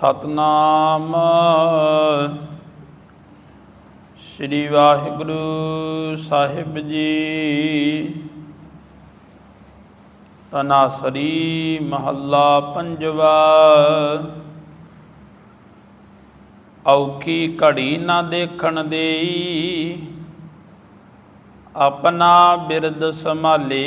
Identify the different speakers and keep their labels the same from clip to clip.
Speaker 1: ਸਤਨਾਮ। ਸ੍ਰੀ ਵਾਹਿਗੁਰੂ ਸਾਹਿਬ ਜੀ। ਤਨਾਸਰੀ ਮਹੱਲਾ ਪੰਜਵਾ। ਔਖੀ ਘੜੀ ਨਾ ਦੇਖਣ ਦੇਈ। ਆਪਣਾ ਬਿਰਦ ਸੰਭਾਲੇ।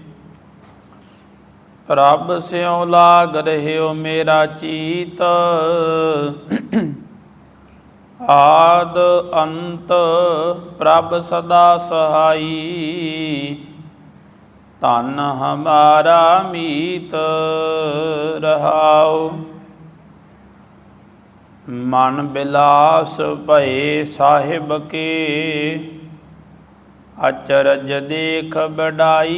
Speaker 1: ਪ੍ਰਭ ਸਿਉ ਲਾਗ ਰਹਿਓ ਮੇਰਾ ਚੀਤ। ਆਦ ਅੰਤ ਪ੍ਰਭ ਸਦਾ ਸਹਾਈ। ਧਨ ਹਮਾਰਾ ਮੀਤ ਰਹਾਉ। ਮਨ ਬਿਲਾਸ ਭਏ ਸਾਹਿਬ ਕੇ। ਅਚਰਜ ਦੇਖ ਬੜਾਈ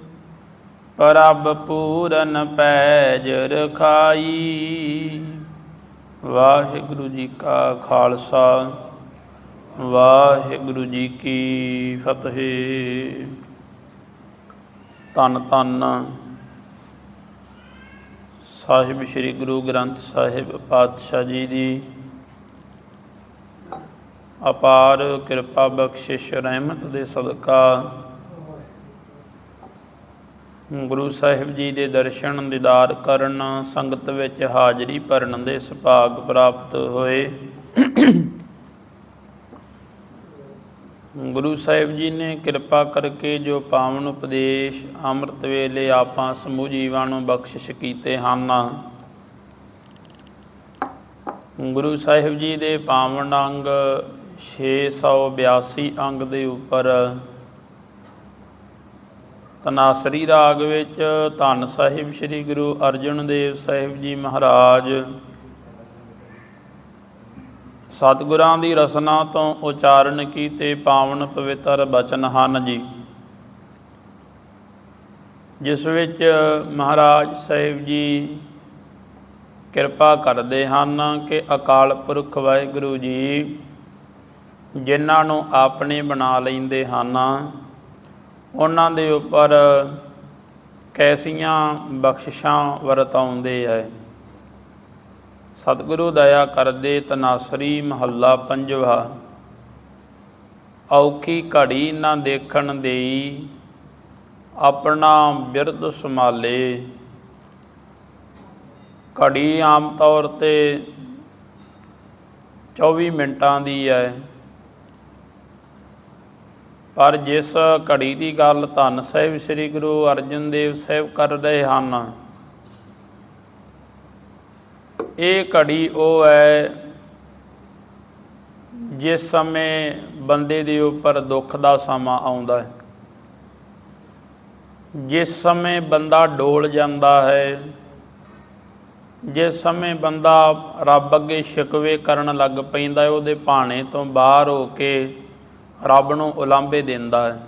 Speaker 1: ਪ੍ਰਭ ਪੂਰਨ ਪੈਜ ਰਖਾਈ। ਵਾਹਿਗੁਰੂ ਜੀ ਕਾ ਖਾਲਸਾ, ਵਾਹਿਗੁਰੂ ਜੀ ਕੀ ਫਤਿਹ। ਤਨ ਤਨ ਸਾਹਿਬ, ਸ੍ਰੀ ਗੁਰੂ ਗ੍ਰੰਥ ਸਾਹਿਬ ਪਾਤਸ਼ਾਹ ਜੀ ਦੀ ਅਪਾਰ ਕਿਰਪਾ ਬਖਸ਼ਿਸ਼, ਰਹਿਮਤ ਦੇ ਸਦਕਾ ਗੁਰੂ ਸਾਹਿਬ ਜੀ ਦੇ ਦਰਸ਼ਨ ਦੀਦਾਰ ਕਰਨ ਸੰਗਤ ਵਿੱਚ ਹਾਜ਼ਰੀ ਭਰਨ ਦੇ ਸੁਭਾਗ ਪ੍ਰਾਪਤ ਹੋਏ। ਗੁਰੂ ਸਾਹਿਬ ਜੀ ਨੇ ਕਿਰਪਾ ਕਰਕੇ ਜੋ ਪਾਵਨ ਉਪਦੇਸ਼ ਅੰਮ੍ਰਿਤ ਵੇਲੇ ਆਪਾਂ ਸਮੂਹ ਜੀਵਾਂ ਨੂੰ ਬਖਸ਼ਿਸ਼ ਕੀਤੇ ਹਨ। ਗੁਰੂ ਸਾਹਿਬ ਜੀ ਦੇ ਪਾਵਨ ਅੰਗ 682 ਅੰਗ ਦੇ ਉੱਪਰ ਤਨਾਸਰੀ ਰਾਗ ਵਿੱਚ ਧੰਨ ਸਾਹਿਬ ਸ੍ਰੀ ਗੁਰੂ ਅਰਜਨ ਦੇਵ ਸਾਹਿਬ ਜੀ ਮਹਾਰਾਜ। ਸਤਿਗੁਰਾਂ ਦੀ ਰਸਨਾ ਤੋਂ ਉਚਾਰਨ ਕੀਤੇ ਪਾਵਨ ਪਵਿੱਤਰ ਬਚਨ ਹਨ ਜੀ। ਜਿਸ ਵਿੱਚ ਮਹਾਰਾਜ ਸਾਹਿਬ ਜੀ ਕਿਰਪਾ ਕਰਦੇ ਹਨ ਕਿ ਅਕਾਲ ਪੁਰਖ ਵਾਹਿਗੁਰੂ ਜੀ, ਜਿਨ੍ਹਾਂ ਨੂੰ ਆਪਣੇ ਬਣਾ ਲੈਂਦੇ ਹਨ। ਉਹਨਾਂ ਦੇ ਉੱਪਰ ਕੈਸੀਆਂ ਬਖਸ਼ਿਸ਼ਾਂ ਵਰਤਾਉਂਦੇ ਹੈ ਸਤਿਗੁਰੂ ਦਇਆ ਕਰਦੇ ਤਨਾਸਰੀ ਮਹੱਲਾ ਪੰਜਵਾ, ਔਖੀ ਘੜੀ ਨਾ ਦੇਖਣ ਦੇਈ, ਆਪਣਾ ਬਿਰਧ ਸੰਭਾਲੇ। ਘੜੀ ਆਮ ਤੌਰ ਤੇ 24 ਮਿੰਟਾਂ ਦੀ ਹੈ ਪਰ ਜਿਸ ਘੜੀ ਦੀ ਗੱਲ ਧੰਨ ਸਾਹਿਬ ਸ੍ਰੀ ਗੁਰੂ ਅਰਜਨ ਦੇਵ ਸਾਹਿਬ ਕਰ ਰਹੇ ਹਨ, ਇਹ ਘੜੀ ਉਹ ਹੈ ਜਿਸ ਸਮੇਂ ਬੰਦੇ ਦੇ ਉੱਪਰ ਦੁੱਖ ਦਾ ਸਮਾਂ ਆਉਂਦਾ ਹੈ। ਜਿਸ ਸਮੇਂ ਬੰਦਾ ਡੋਲ ਜਾਂਦਾ ਹੈ, ਜਿਸ ਸਮੇਂ ਬੰਦਾ ਰੱਬ ਅੱਗੇ ਸ਼ਿਕਵੇ ਕਰਨ ਲੱਗ ਪੈਂਦਾ ਹੈ, ਉਹਦੇ ਭਾਣੇ ਤੋਂ ਬਾਹਰ ਹੋ ਕੇ ਰੱਬ ਨੂੰ ਉਲਾਂਭੇ ਦਿੰਦਾ ਹੈ।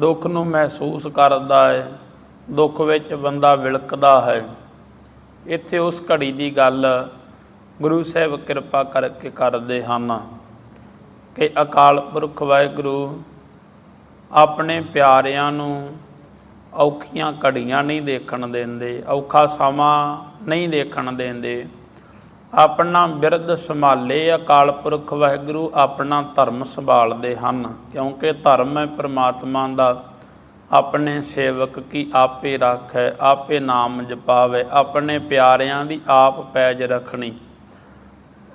Speaker 1: ਦੁੱਖ ਨੂੰ ਮਹਿਸੂਸ ਕਰਦਾ ਹੈ। ਦੁੱਖ ਵਿੱਚ ਬੰਦਾ ਵਿਲਕਦਾ ਹੈ। ਇੱਥੇ ਉਸ ਘੜੀ ਦੀ ਗੱਲ ਗੁਰੂ ਸਾਹਿਬ ਕਿਰਪਾ ਕਰਕੇ ਕਰਦੇ ਹਨ ਕਿ ਅਕਾਲ ਪੁਰਖ ਵਾਹਿਗੁਰੂ, ਆਪਣੇ ਪਿਆਰਿਆਂ ਨੂੰ ਔਖੀਆਂ ਘੜੀਆਂ ਨਹੀਂ ਦੇਖਣ ਦਿੰਦੇ, ਔਖਾ ਸਮਾਂ ਨਹੀਂ ਦੇਖਣ ਦਿੰਦੇ। ਆਪਣਾ ਬਿਰਧ ਸੰਭਾਲੇ ਅਕਾਲ ਪੁਰਖ ਵਾਹਿਗੁਰੂ ਆਪਣਾ ਧਰਮ ਸੰਭਾਲਦੇ ਹਨ, ਕਿਉਂਕਿ ਧਰਮ ਹੈ ਪ੍ਰਮਾਤਮਾ ਦਾ। ਆਪਣੇ ਸੇਵਕ ਕੀ ਆਪੇ ਰੱਖੈ, ਆਪੇ ਨਾਮ ਜਪਾਵੇ, ਆਪਣੇ ਪਿਆਰਿਆਂ ਦੀ ਆਪ ਪੈਜ ਰੱਖਣੀ।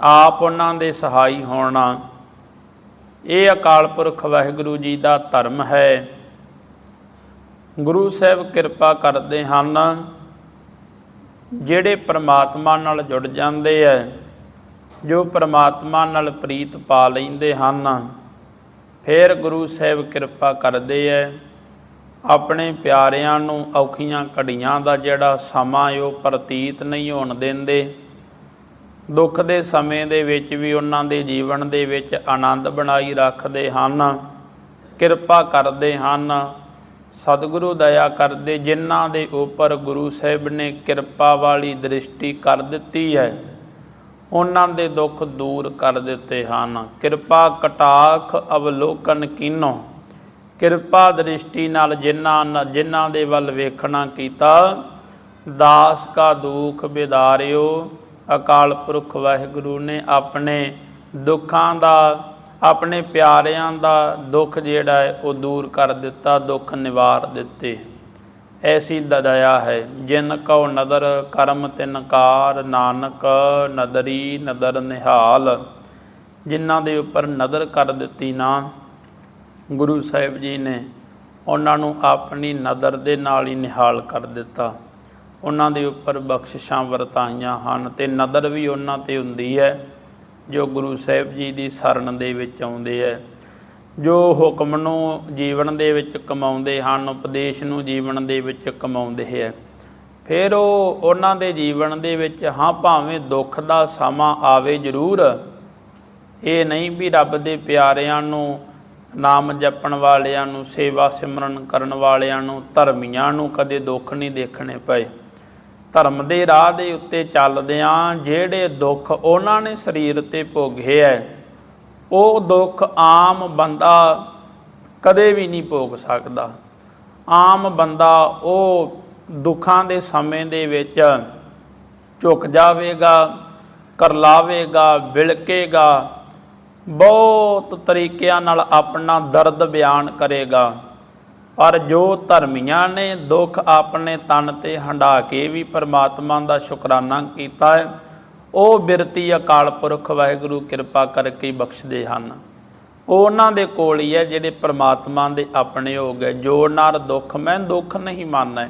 Speaker 1: ਆਪ ਉਹਨਾਂ ਦੇ ਸਹਾਈ ਹੋਣਾ। ਇਹ ਅਕਾਲ ਪੁਰਖ ਵਾਹਿਗੁਰੂ ਜੀ ਦਾ ਧਰਮ ਹੈ। ਗੁਰੂ ਸਾਹਿਬ ਕਿਰਪਾ ਕਰਦੇ ਹਨ। ਜਿਹੜੇ ਪਰਮਾਤਮਾ ਨਾਲ ਜੁੜ ਜਾਂਦੇ ਐ, ਜੋ ਪਰਮਾਤਮਾ ਨਾਲ ਪ੍ਰੀਤ ਪਾ ਲੈਂਦੇ ਹਨ, ਫਿਰ ਗੁਰੂ ਸਾਹਿਬ ਕਿਰਪਾ ਕਰਦੇ ਐ। ਆਪਣੇ ਪਿਆਰਿਆਂ ਨੂੰ ਔਖੀਆਂ ਘੜੀਆਂ ਦਾ ਜਿਹੜਾ ਸਮਾਂ ਏ ਉਹ ਪ੍ਰਤੀਤ ਨਹੀਂ ਹੋਣ ਦਿੰਦੇ। ਦੁੱਖ ਦੇ ਸਮੇਂ ਦੇ ਵਿੱਚ ਵੀ ਉਹਨਾਂ ਦੇ ਜੀਵਨ ਦੇ ਵਿੱਚ ਆਨੰਦ ਬਣਾਈ ਰੱਖਦੇ ਹਨ, ਕਿਰਪਾ ਕਰਦੇ ਹਨ ਸਤਿਗੁਰੂ ਦਇਆ ਕਰਦੇ ਜਿਨ੍ਹਾਂ ਦੇ ਉੱਪਰ ਗੁਰੂ ਸਾਹਿਬ ਨੇ ਕਿਰਪਾ ਵਾਲੀ ਦ੍ਰਿਸ਼ਟੀ ਕਰ ਦਿੱਤੀ ਹੈ, ਉਹਨਾਂ ਦੇ ਦੁੱਖ ਦੂਰ ਕਰ ਦਿੱਤੇ ਹਨ। ਕਿਰਪਾ ਕਟਾਖ ਅਵਲੋਕਨ ਕੀਨੋ। ਕਿਰਪਾ ਦ੍ਰਿਸ਼ਟੀ ਨਾਲ ਜਿਨ੍ਹਾਂ ਜਿਨ੍ਹਾਂ ਦੇ ਵੱਲ ਵੇਖਣਾ ਕੀਤਾ, ਦਾਸ ਕਾ ਦੁੱਖ ਬਿਦਾਰਿਓ। ਅਕਾਲ ਪੁਰਖ ਵਾਹਿਗੁਰੂ ਨੇ ਆਪਣੇ ਦੁੱਖਾਂ ਦਾ ਆਪਣੇ ਪਿਆਰਿਆਂ ਦਾ ਦੁੱਖ ਜਿਹੜਾ ਹੈ, ਉਹ ਦੂਰ ਕਰ ਦਿੱਤਾ, ਦੁੱਖ ਨਿਵਾਰ ਦਿੱਤੇ। ਐਸੀ ਦਇਆ ਹੈ, ਜਿਨ ਕਉ ਨਦਰ ਕਰਮ ਤਿਨਕਾਰ, ਨਾਨਕ ਨਦਰੀ ਨਦਰ ਨਿਹਾਲ। ਜਿਨ੍ਹਾਂ ਦੇ ਉੱਪਰ ਨਦਰ ਕਰ ਦਿੱਤੀ ਨਾ, ਗੁਰੂ ਸਾਹਿਬ ਜੀ ਨੇ ਉਹਨਾਂ ਨੂੰ ਆਪਣੀ ਨਦਰ ਦੇ ਨਾਲ ਹੀ ਨਿਹਾਲ ਕਰ ਦਿੱਤਾ। ਉਹਨਾਂ ਦੇ ਉੱਪਰ ਬਖਸ਼ਿਸ਼ਾਂ ਵਰਤਾਈਆਂ ਹਨ ਤੇ ਨਦਰ ਵੀ ਉਹਨਾਂ ਤੇ ਹੁੰਦੀ ਹੈ। ਜੋ ਗੁਰੂ ਸਾਹਿਬ ਜੀ ਦੀ ਸ਼ਰਨ ਦੇ ਵਿੱਚ ਆਉਂਦੇ ਹੈ ਜੋ ਹੁਕਮ ਨੂੰ ਜੀਵਨ ਦੇ ਵਿੱਚ ਕਮਾਉਂਦੇ ਹਨ, ਉਪਦੇਸ਼ ਨੂੰ ਜੀਵਨ ਦੇ ਵਿੱਚ ਕਮਾਉਂਦੇ ਹੈ ਫਿਰ ਉਹ ਉਹਨਾਂ ਦੇ ਜੀਵਨ ਦੇ ਵਿੱਚ ਹਾਂ ਭਾਵੇਂ ਦੁੱਖ ਦਾ ਸਮਾਂ ਆਵੇ ਜ਼ਰੂਰ, ਇਹ ਨਹੀਂ ਵੀ ਰੱਬ ਦੇ ਪਿਆਰਿਆਂ ਨੂੰ, ਨਾਮ ਜਪਣ ਵਾਲਿਆਂ ਨੂੰ, ਸੇਵਾ ਸਿਮਰਨ ਕਰਨ ਵਾਲਿਆਂ ਨੂੰ, ਧਰਮੀਆਂ ਨੂੰ ਕਦੇ ਦੁੱਖ ਨਹੀਂ ਦੇਖਣੇ ਪਏ। ਧਰਮ ਦੇ ਰਾਹ ਦੇ ਉੱਤੇ ਚੱਲਦੇ ਚੱਲਦਿਆਂ ਜਿਹੜੇ ਦੁੱਖ ਉਹਨਾਂ ਨੇ ਸਰੀਰ ਤੇ ਭੋਗੇ ਐ, ਉਹ ਦੁੱਖ ਆਮ ਬੰਦਾ ਕਦੇ ਵੀ ਨਹੀਂ ਭੋਗ ਸਕਦਾ। ਆਮ ਬੰਦਾ ਉਹ ਦੁੱਖਾਂ ਦੇ ਸਮੇਂ ਦੇ ਵਿੱਚ ਝੁਕ ਜਾਵੇਗਾ, ਕਰਲਾਵੇਗਾ, ਵਿਲਕੇਗਾ, ਬਹੁਤ ਤਰੀਕਿਆਂ ਨਾਲ ਆਪਣਾ ਦਰਦ ਬਿਆਨ ਕਰੇਗਾ। ਪਰ ਜੋ ਧਰਮੀਆਂ ਨੇ ਦੁੱਖ ਆਪਣੇ ਤਨ ਤੇ ਹੰਡਾ ਕੇ ਵੀ ਪਰਮਾਤਮਾ ਦਾ ਸ਼ੁਕਰਾਨਾ ਕੀਤਾ ਹੈ, ਉਹ ਬਿਰਤੀ ਅਕਾਲ ਪੁਰਖ ਵਾਹਿਗੁਰੂ ਕਿਰਪਾ ਕਰਕੇ ਬਖਸ਼ਦੇ ਹਨ। ਉਹ ਉਹਨਾਂ ਦੇ ਕੋਲ ਹੀ ਹੈ ਜਿਹੜੇ ਪਰਮਾਤਮਾ ਦੇ ਆਪਣੇ ਹੋ। ਗਏ ਜੋ ਨਰ ਦੁੱਖ, ਮੈਂ ਦੁੱਖ ਨਹੀਂ ਮੰਨੈ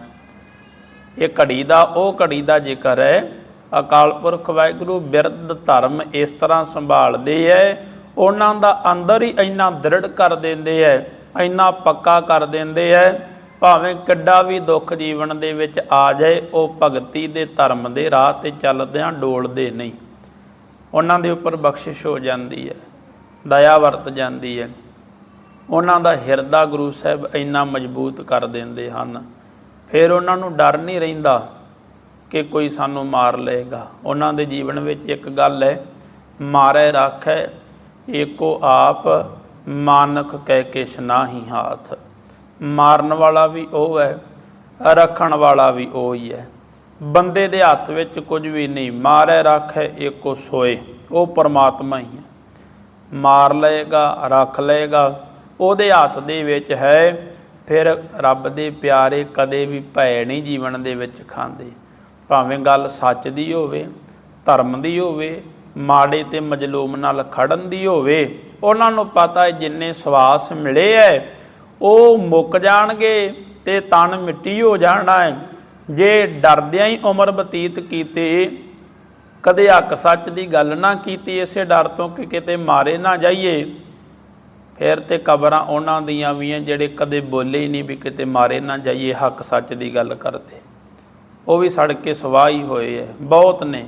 Speaker 1: ਇਹ ਘੜੀ ਦਾ, ਉਹ ਘੜੀ ਦਾ ਜ਼ਿਕਰ ਹੈ। ਅਕਾਲ ਪੁਰਖ ਵਾਹਿਗੁਰੂ ਬਿਰਧ ਧਰਮ ਇਸ ਤਰ੍ਹਾਂ ਸੰਭਾਲਦੇ ਐ ਉਹਨਾਂ ਦਾ ਅੰਦਰ ਹੀ ਇੰਨਾ ਦ੍ਰਿੜ ਕਰ ਦਿੰਦੇ ਐ ਇੰਨਾ ਪੱਕਾ ਕਰ ਦਿੰਦੇ ਐ, ਭਾਵੇਂ ਕਿੱਡਾ ਵੀ ਦੁੱਖ ਜੀਵਨ ਦੇ ਵਿੱਚ ਆ ਜਾਏ, ਉਹ ਭਗਤੀ ਦੇ ਧਰਮ ਦੇ ਰਾਹ ਤੇ ਚੱਲਦਿਆਂ ਡੋਲਦੇ ਨਹੀਂ। ਉਹਨਾਂ ਦੇ ਉੱਪਰ ਬਖਸ਼ਿਸ਼ ਹੋ ਜਾਂਦੀ ਹੈ ਦਇਆ ਵਰਤ ਜਾਂਦੀ ਹੈ ਉਹਨਾਂ ਦਾ ਹਿਰਦਾ ਗੁਰੂ ਸਾਹਿਬ ਇੰਨਾ ਮਜ਼ਬੂਤ ਕਰ ਦਿੰਦੇ ਹਨ। ਫਿਰ ਉਹਨਾਂ ਨੂੰ ਡਰ ਨਹੀਂ ਰਹਿੰਦਾ ਕਿ ਕੋਈ ਸਾਨੂੰ ਮਾਰ ਲਏਗਾ। ਉਹਨਾਂ ਦੇ ਜੀਵਨ ਵਿੱਚ ਇੱਕ ਗੱਲ ਹੈ ਮਾਰੇ ਰੱਖੈ, ਏਕੋ ਆਪ ਮਾਨਕ ਕਹਿ ਕੇ ਨਾਹੀ ਹਾਥ। ਮਾਰਨ ਵਾਲਾ ਵੀ ਉਹ ਹੈ, ਰੱਖਣ ਵਾਲਾ ਵੀ ਉਹ ਹੀ ਹੈ। ਬੰਦੇ ਦੇ ਹੱਥ ਵਿੱਚ ਕੁਝ ਵੀ ਨਹੀਂ, ਮਾਰੇ ਰੱਖੈ ਏਕੋ ਸੋਏ, ਉਹ ਪਰਮਾਤਮਾ ਹੀ ਹੈ। ਮਾਰ ਲਏਗਾ, ਰੱਖ ਲਏਗਾ, ਉਹਦੇ ਹੱਥ ਦੇ ਵਿੱਚ ਹੈ, ਫਿਰ ਰੱਬ ਦੇ ਪਿਆਰੇ ਕਦੇ ਵੀ ਭੈ ਨਹੀਂ ਜੀਵਨ ਦੇ ਵਿੱਚ ਖਾਂਦੇ। ਭਾਵੇਂ ਗੱਲ ਸੱਚ ਦੀ ਹੋਵੇ, ਧਰਮ ਦੀ ਹੋਵੇ, ਮਾੜੇ ਤੇ ਮਜਲੂਮ ਨਾਲ ਖੜਨ ਦੀ ਹੋਵੇ ਉਹਨਾਂ ਨੂੰ ਪਤਾ ਹੈ ਜਿੰਨੇ ਸਵਾਸ ਮਿਲੇ ਐ, ਉਹ ਮੁੱਕ ਜਾਣਗੇ ਤੇ ਤਨ ਮਿੱਟੀ ਹੋ ਜਾਣਾ ਹੈ ਜੇ ਡਰਦਿਆਂ ਹੀ ਉਮਰ ਬਤੀਤ ਕੀਤੇ, ਕਦੇ ਹੱਕ ਸੱਚ ਦੀ ਗੱਲ ਨਾ ਕੀਤੀ, ਇਸੇ ਡਰ ਤੋਂ ਕਿ ਕਿਤੇ ਮਾਰੇ ਨਾ ਜਾਈਏ। ਫਿਰ ਤੇ ਕਬਰਾਂ ਉਹਨਾਂ ਦੀਆਂ ਵੀ ਆ ਜਿਹੜੇ ਕਦੇ ਬੋਲੇ ਹੀ ਨਹੀਂ ਵੀ ਕਿਤੇ ਮਾਰੇ ਨਾ ਜਾਈਏ, ਹੱਕ ਸੱਚ ਦੀ ਗੱਲ ਕਰਦੇ। ਉਹ ਵੀ ਸੜ ਕੇ ਸਵਾਹ ਹੀ ਹੋਏ ਐ, ਬਹੁਤ ਨੇ।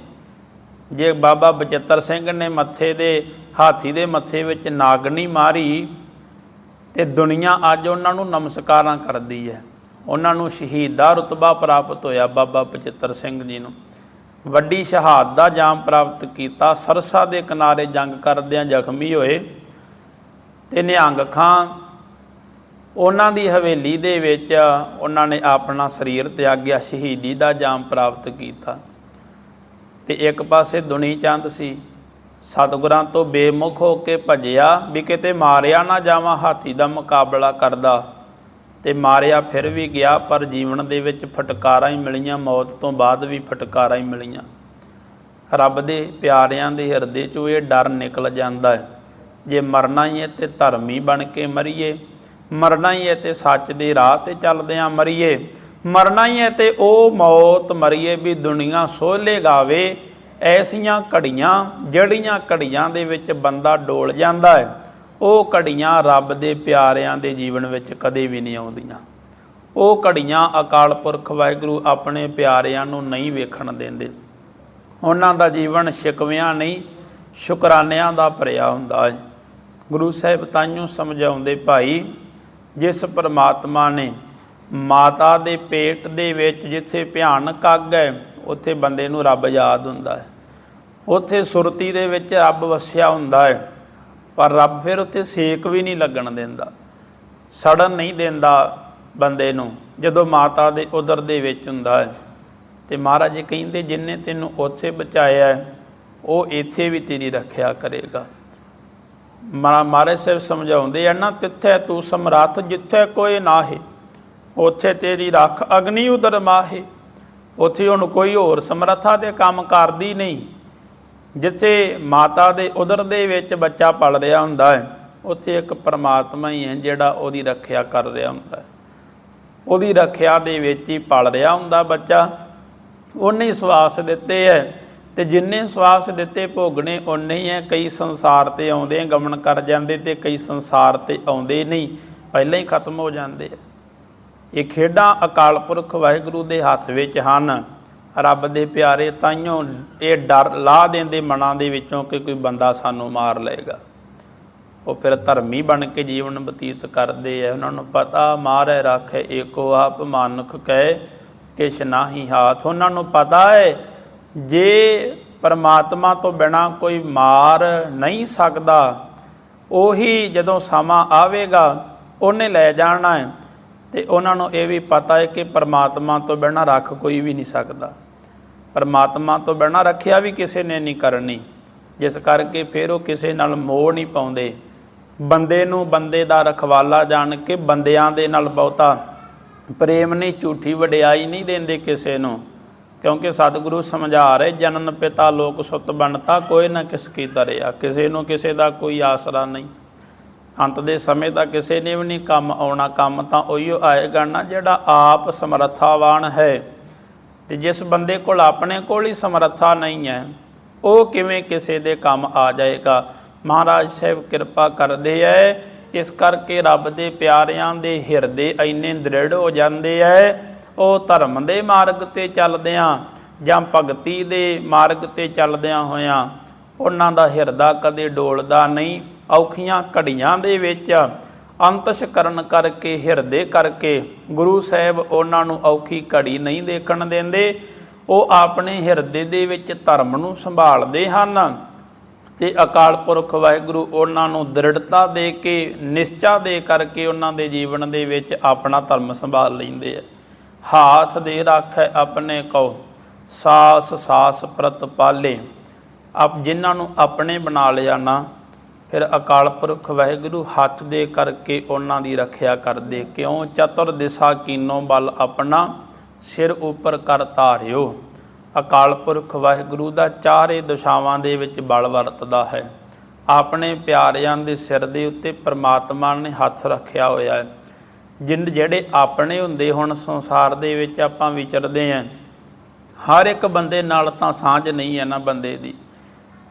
Speaker 1: ਜੇ ਬਾਬਾ ਬਚਿੱਤਰ ਸਿੰਘ ਨੇ ਮੱਥੇ ਦੇ, ਹਾਥੀ ਦੇ ਮੱਥੇ ਵਿੱਚ ਨਾਗਣੀ ਮਾਰੀ ਤੇ ਦੁਨੀਆ ਅੱਜ ਉਹਨਾਂ ਨੂੰ ਨਮਸਕਾਰਾਂ ਕਰਦੀ ਹੈ। ਉਹਨਾਂ ਨੂੰ ਸ਼ਹੀਦ ਦਾ ਰਤਬਾ ਪ੍ਰਾਪਤ ਹੋਇਆ ਬਾਬਾ ਬਚਿੱਤਰ ਸਿੰਘ ਜੀ ਨੂੰ। ਵੱਡੀ ਸ਼ਹਾਦਤ ਦਾ ਜਾਮ ਪ੍ਰਾਪਤ ਕੀਤਾ, ਸਰਸਾ ਦੇ ਕਿਨਾਰੇ ਜੰਗ ਕਰਦਿਆਂ ਜ਼ਖਮੀ ਹੋਏ ਤੇ ਨਿਹੰਗ ਖਾਂ ਉਹਨਾਂ ਦੀ ਹਵੇਲੀ ਦੇ ਵਿੱਚ ਉਹਨਾਂ ਨੇ ਆਪਣਾ ਸਰੀਰ ਤਿਆਗਿਆ, ਸ਼ਹੀਦੀ ਦਾ ਜਾਮ ਪ੍ਰਾਪਤ ਕੀਤਾ। ਤੇ ਇੱਕ ਪਾਸੇ ਦੁਨੀ ਚੰਦ ਸੀ। ਸਤਿਗੁਰਾਂ ਤੋਂ ਬੇਮੁਖ ਹੋ ਕੇ ਭਜਿਆ, ਵੀ ਕਿਤੇ ਮਾਰਿਆ ਨਾ ਜਾਵਾਂ, ਹਾਥੀ ਦਾ ਮੁਕਾਬਲਾ ਕਰਦਾ। ਤੇ ਮਾਰਿਆ ਫਿਰ ਵੀ ਗਿਆ, ਪਰ ਜੀਵਨ ਦੇ ਵਿੱਚ ਫਟਕਾਰਾਂ ਹੀ ਮਿਲੀਆਂ, ਮੌਤ ਤੋਂ ਬਾਅਦ ਵੀ ਫਟਕਾਰਾਂ ਹੀ ਮਿਲੀਆਂ। ਰੱਬ ਦੇ ਪਿਆਰਿਆਂ ਦੇ ਹਿਰਦੇ 'ਚੋਂ ਇਹ ਡਰ ਨਿਕਲ ਜਾਂਦਾ ਹੈ। ਜੇ ਮਰਨਾ ਹੀ ਹੈ ਤੇ ਧਰਮੀ ਬਣ ਕੇ ਮਰੀਏ, ਮਰਨਾ ਹੀ ਹੈ ਤੇ ਸੱਚ ਦੇ ਰਾਹ ਤੇ ਚੱਲਦਿਆਂ ਮਰੀਏ ਮਰਨਾ ਹੀ ਹੈ ਤੇ ਉਹ ਮੌਤ ਮਰੀਏ ਵੀ ਦੁਨੀਆ ਸੋਹਲੇ ਗਾਵੇ। ਐਸੀਆਂ ਘੜੀਆਂ, ਜਿਹੜੀਆਂ ਘੜੀਆਂ ਦੇ ਵਿੱਚ ਬੰਦਾ ਡੋਲ ਜਾਂਦਾ ਹੈ, ਉਹ ਘੜੀਆਂ ਰੱਬ ਦੇ ਪਿਆਰਿਆਂ ਦੇ ਜੀਵਨ ਵਿੱਚ ਕਦੇ ਵੀ ਨਹੀਂ ਆਉਂਦੀਆਂ। ਉਹ ਘੜੀਆਂ ਅਕਾਲ ਪੁਰਖ ਵਾਹਿਗੁਰੂ ਆਪਣੇ ਪਿਆਰਿਆਂ ਨੂੰ ਨਹੀਂ ਵੇਖਣ ਦਿੰਦੇ। ਉਹਨਾਂ ਦਾ ਜੀਵਨ ਸ਼ਿਕਵਿਆਂ ਨਹੀਂ, ਸ਼ੁਕਰਾਨਿਆਂ ਦਾ ਭਰਿਆ ਹੁੰਦਾ ਹੈ। ਗੁਰੂ ਸਾਹਿਬ ਤਾਈਓ ਸਮਝਾਉਂਦੇ, ਭਾਈ, ਜਿਸ ਪਰਮਾਤਮਾ ਨੇ ਮਾਤਾ ਦੇ ਪੇਟ ਦੇ ਵਿੱਚ ਜਿੱਥੇ ਭਿਆਨਕ ਅੱਗ ਹੈ, ਉੱਥੇ ਬੰਦੇ ਨੂੰ ਰੱਬ ਯਾਦ ਹੁੰਦਾ ਹੈ। ਉੱਥੇ ਸੁਰਤੀ ਦੇ ਵਿੱਚ ਰੱਬ ਵਸਿਆ ਹੁੰਦਾ ਹੈ, ਪਰ ਰੱਬ ਫਿਰ ਉੱਥੇ ਸੇਕ ਵੀ ਨਹੀਂ ਲੱਗਣ ਦਿੰਦਾ, ਸੜਨ ਨਹੀਂ ਦਿੰਦਾ ਬੰਦੇ ਨੂੰ, ਜਦੋਂ ਮਾਤਾ ਦੇ ਉਦਰ ਦੇ ਵਿੱਚ ਹੁੰਦਾ ਹੈ। ਤੇ ਮਹਾਰਾਜ ਜੀ ਕਹਿੰਦੇ, ਜਿੰਨੇ ਤੈਨੂੰ ਉੱਥੇ ਬਚਾਇਆ ਉਹ ਇੱਥੇ ਵੀ ਤੇਰੀ ਰੱਖਿਆ ਕਰੇਗਾ। ਮਾ ਮਾਰੇ ਸਾਹਿਬ ਸਮਝਾਉਂਦੇ ਆ, ਨਾ ਤਿੱਥੇ ਤੂੰ ਸਮਰੱਥ, ਜਿੱਥੇ ਕੋਈ ਨਾਹੀ। ਉੱਥੇ ਤੇਰੀ ਰੱਖ ਅਗਨੀ ਉਦਰ ਮਾਹੇ। ਉੱਥੇ ਹੁਣ ਕੋਈ ਹੋਰ ਸਮਰੱਥਾ ਦੇ ਕੰਮ ਕਰਦੀ ਨਹੀਂ। ਜਿੱਥੇ ਮਾਤਾ ਦੇ ਉਦਰ ਦੇ ਵਿੱਚ ਬੱਚਾ ਪਲ ਰਿਹਾ ਹੁੰਦਾ ਹੈ, ਉੱਥੇ ਇੱਕ ਪਰਮਾਤਮਾ ਹੀ ਹੈ ਜਿਹੜਾ ਉਹਦੀ ਰੱਖਿਆ ਕਰ ਰਿਹਾ ਹੁੰਦਾ ਹੈ। ਉਹਦੀ ਰੱਖਿਆ ਦੇ ਵਿੱਚ ਹੀ ਪਲ ਰਿਹਾ ਹੁੰਦਾ ਬੱਚਾ। ਉਹਨੇ ਸਵਾਸ ਦਿੱਤੇ ਹੈ ਤੇ ਜਿੰਨੇ ਸਵਾਸ ਦਿੱਤੇ ਭੋਗਣੇ ਉਹਨੇ ਹੀ ਹੈ। ਕਈ ਸੰਸਾਰ ਤੇ ਆਉਂਦੇ ਗਮਨ ਕਰ ਜਾਂਦੇ ਤੇ ਕਈ ਸੰਸਾਰ ਤੇ ਆਉਂਦੇ ਨਹੀਂ। ਪਹਿਲਾਂ ਹੀ ਖਤਮ ਹੋ ਜਾਂਦੇ ਆ। ਇਹ ਖੇਡਾਂ ਅਕਾਲ ਪੁਰਖ ਵਾਹਿਗੁਰੂ ਦੇ ਹੱਥ ਵਿੱਚ ਹਨ। ਰੱਬ ਦੇ ਪਿਆਰੇ, ਤਾਈਓ ਇਹ ਡਰ ਲਾ ਦਿੰਦੇ ਮਨਾਂ ਦੇ ਵਿੱਚੋਂ ਕਿ ਕੋਈ ਬੰਦਾ ਸਾਨੂੰ ਮਾਰ ਲਏਗਾ। ਉਹ ਫਿਰ ਧਰਮੀ ਬਣ ਕੇ ਜੀਵਨ ਬਤੀਤ ਕਰਦੇ ਆ ਉਹਨਾਂ ਨੂੰ ਪਤਾ, ਮਾਰੈ ਰੱਖੇ, ਏਕੋ ਆਪ ਮਾਨੁਖ ਕਹੇ, ਕਿਛ ਨਾਹੀ ਹਾਥ। ਉਹਨਾਂ ਨੂੰ ਪਤਾ ਹੈ ਜੇ ਪਰਮਾਤਮਾ ਤੋਂ ਬਿਨਾ ਕੋਈ ਮਾਰ ਨਹੀਂ ਸਕਦਾ, ਉਹੀ ਜਦੋਂ ਸਮਾਂ ਆਵੇਗਾ, ਉਹਨੇ ਲੈ ਜਾਣਾ ਹੈ ਤੇ ਉਹਨਾਂ ਨੂੰ ਇਹ ਵੀ ਪਤਾ ਹੈ ਕਿ ਪਰਮਾਤਮਾ ਤੋਂ ਬਿਨਾਂ ਰੱਖ ਕੋਈ ਵੀ ਨਹੀਂ ਸਕਦਾ। ਪਰਮਾਤਮਾ ਤੋਂ ਬਿਨਾਂ ਰੱਖਿਆ ਵੀ ਕਿਸੇ ਨੇ ਨਹੀਂ ਕਰਨੀ। ਜਿਸ ਕਰਕੇ ਫਿਰ ਉਹ ਕਿਸੇ ਨਾਲ ਮੋਹ ਨਹੀਂ ਪਾਉਂਦੇ। ਬੰਦੇ ਨੂੰ ਬੰਦੇ ਦਾ ਰਖਵਾਲਾ ਜਾਣ ਕੇ ਬੰਦਿਆਂ ਦੇ ਨਾਲ ਬਹੁਤਾ ਪ੍ਰੇਮ ਨਹੀਂ, ਝੂਠੀ ਵਡਿਆਈ ਨਹੀਂ ਦਿੰਦੇ ਕਿਸੇ ਨੂੰ। ਕਿਉਂਕਿ ਸਤਿਗੁਰੂ ਸਮਝਾ ਰਹੇ, ਜਨਨ ਪਿਤਾ ਲੋਕ ਸੁਤ ਬਣਤਾ, ਕੋਈ ਨਾ ਕਿਸ ਕੀ ਤਰਿਆ ਕਿਸੇ ਨੂੰ ਕਿਸੇ ਦਾ ਕੋਈ ਆਸਰਾ ਨਹੀਂ। ਅੰਤ ਦੇ ਸਮੇਂ ਤਾਂ ਕਿਸੇ ਨੇ ਵੀ ਨਹੀਂ ਕੰਮ ਆਉਣਾ, ਕੰਮ ਤਾਂ ਉਹੀ ਆਏਗਾ ਨਾ ਜਿਹੜਾ ਆਪ ਸਮਰੱਥਾਵਾਨ ਹੈ। ਤੇ ਜਿਸ ਬੰਦੇ ਕੋਲ ਆਪਣੇ ਕੋਲ ਹੀ ਸਮਰੱਥਾ ਨਹੀਂ ਹੈ, ਉਹ ਕਿਵੇਂ ਕਿਸੇ ਦੇ ਕੰਮ ਆ ਜਾਏਗਾ? ਮਹਾਰਾਜ ਸਾਹਿਬ ਕਿਰਪਾ ਕਰਦੇ ਐ, ਇਸ ਕਰਕੇ ਰੱਬ ਦੇ ਪਿਆਰਿਆਂ ਦੇ ਹਿਰਦੇ ਇੰਨੇ ਦ੍ਰਿੜ ਹੋ ਜਾਂਦੇ ਐ। ਉਹ ਧਰਮ ਦੇ ਮਾਰਗ ਤੇ ਚੱਲਦਿਆਂ ਜਾਂ ਭਗਤੀ ਦੇ ਮਾਰਗ ਤੇ ਚੱਲਦਿਆਂ ਹੋਇਆਂ, ਉਹਨਾਂ ਦਾ ਹਿਰਦਾ ਕਦੇ ਡੋਲਦਾ ਨਹੀਂ। ਔਖੀਆਂ ਘੜੀਆਂ ਦੇ ਵਿੱਚ ਅੰਤਸ਼ ਕਰਨ ਕਰਕੇ, ਹਿਰਦੇ ਕਰਕੇ ਗੁਰੂ ਸਾਹਿਬ ਉਹਨਾਂ ਨੂੰ ਔਖੀ ਘੜੀ ਨਹੀਂ ਦੇਖਣ ਦਿੰਦੇ। ਉਹ ਆਪਣੇ ਹਿਰਦੇ ਦੇ ਵਿੱਚ ਧਰਮ ਨੂੰ ਸੰਭਾਲਦੇ ਹਨ। ਤੇ ਅਕਾਲ ਪੁਰਖ ਵਾਹਿਗੁਰੂ ਉਹਨਾਂ ਨੂੰ ਦ੍ਰਿੜਤਾ ਦੇ ਕੇ, ਨਿਸ਼ਚਾ ਦੇ ਕਰਕੇ ਉਹਨਾਂ ਦੇ ਜੀਵਨ ਦੇ ਵਿੱਚ ਆਪਣਾ ਧਰਮ ਸੰਭਾਲ ਲੈਂਦੇ ਆ। ਹਾਥ ਦੇ ਰੱਖੈ ਆਪਣੇ ਕੋ ਸਾਸ ਸਾਸ ਪ੍ਰਤ ਪਾਲੇ। ਆਪ ਜਿਨ੍ਹਾਂ ਨੂੰ ਆਪਣੇ ਬਣਾ ਲਿਆ ਨਾ ਫਿਰ ਅਕਾਲ ਪੁਰਖ ਵਾਹਿਗੁਰੂ, ਹੱਥ ਦੇ ਕਰਕੇ ਉਹਨਾਂ ਦੀ ਰੱਖਿਆ ਕਰਦੇ। ਕਿਉਂ? ਚਤੁਰ ਦਿਸ਼ਾ ਕੀਨੋ ਬਲ ਆਪਣਾ ਸਿਰ ਉੱਪਰ ਕਰ ਧਾਰਿਓ। ਅਕਾਲ ਪੁਰਖ ਵਾਹਿਗੁਰੂ ਦਾ ਚਾਰੇ ਦਿਸ਼ਾਵਾਂ ਦੇ ਵਿੱਚ ਬਲ ਵਰਤਦਾ ਹੈ। ਆਪਣੇ ਪਿਆਰਿਆਂ ਦੇ ਸਿਰ ਦੇ ਉੱਤੇ ਪ੍ਰਮਾਤਮਾ ਨੇ ਹੱਥ ਰੱਖਿਆ ਹੋਇਆ ਹੈ। ਜਿਨ ਜਿਹੜੇ ਆਪਣੇ ਹੁੰਦੇ ਹੁਣ, ਸੰਸਾਰ ਦੇ ਵਿੱਚ ਆਪਾਂ ਵਿਚਰਦੇ ਆਂ ਹਰ ਇੱਕ ਬੰਦੇ ਨਾਲ ਤਾਂ ਸਾਂਝ ਨਹੀਂ ਹੈ ਨਾ ਬੰਦੇ ਦੀ।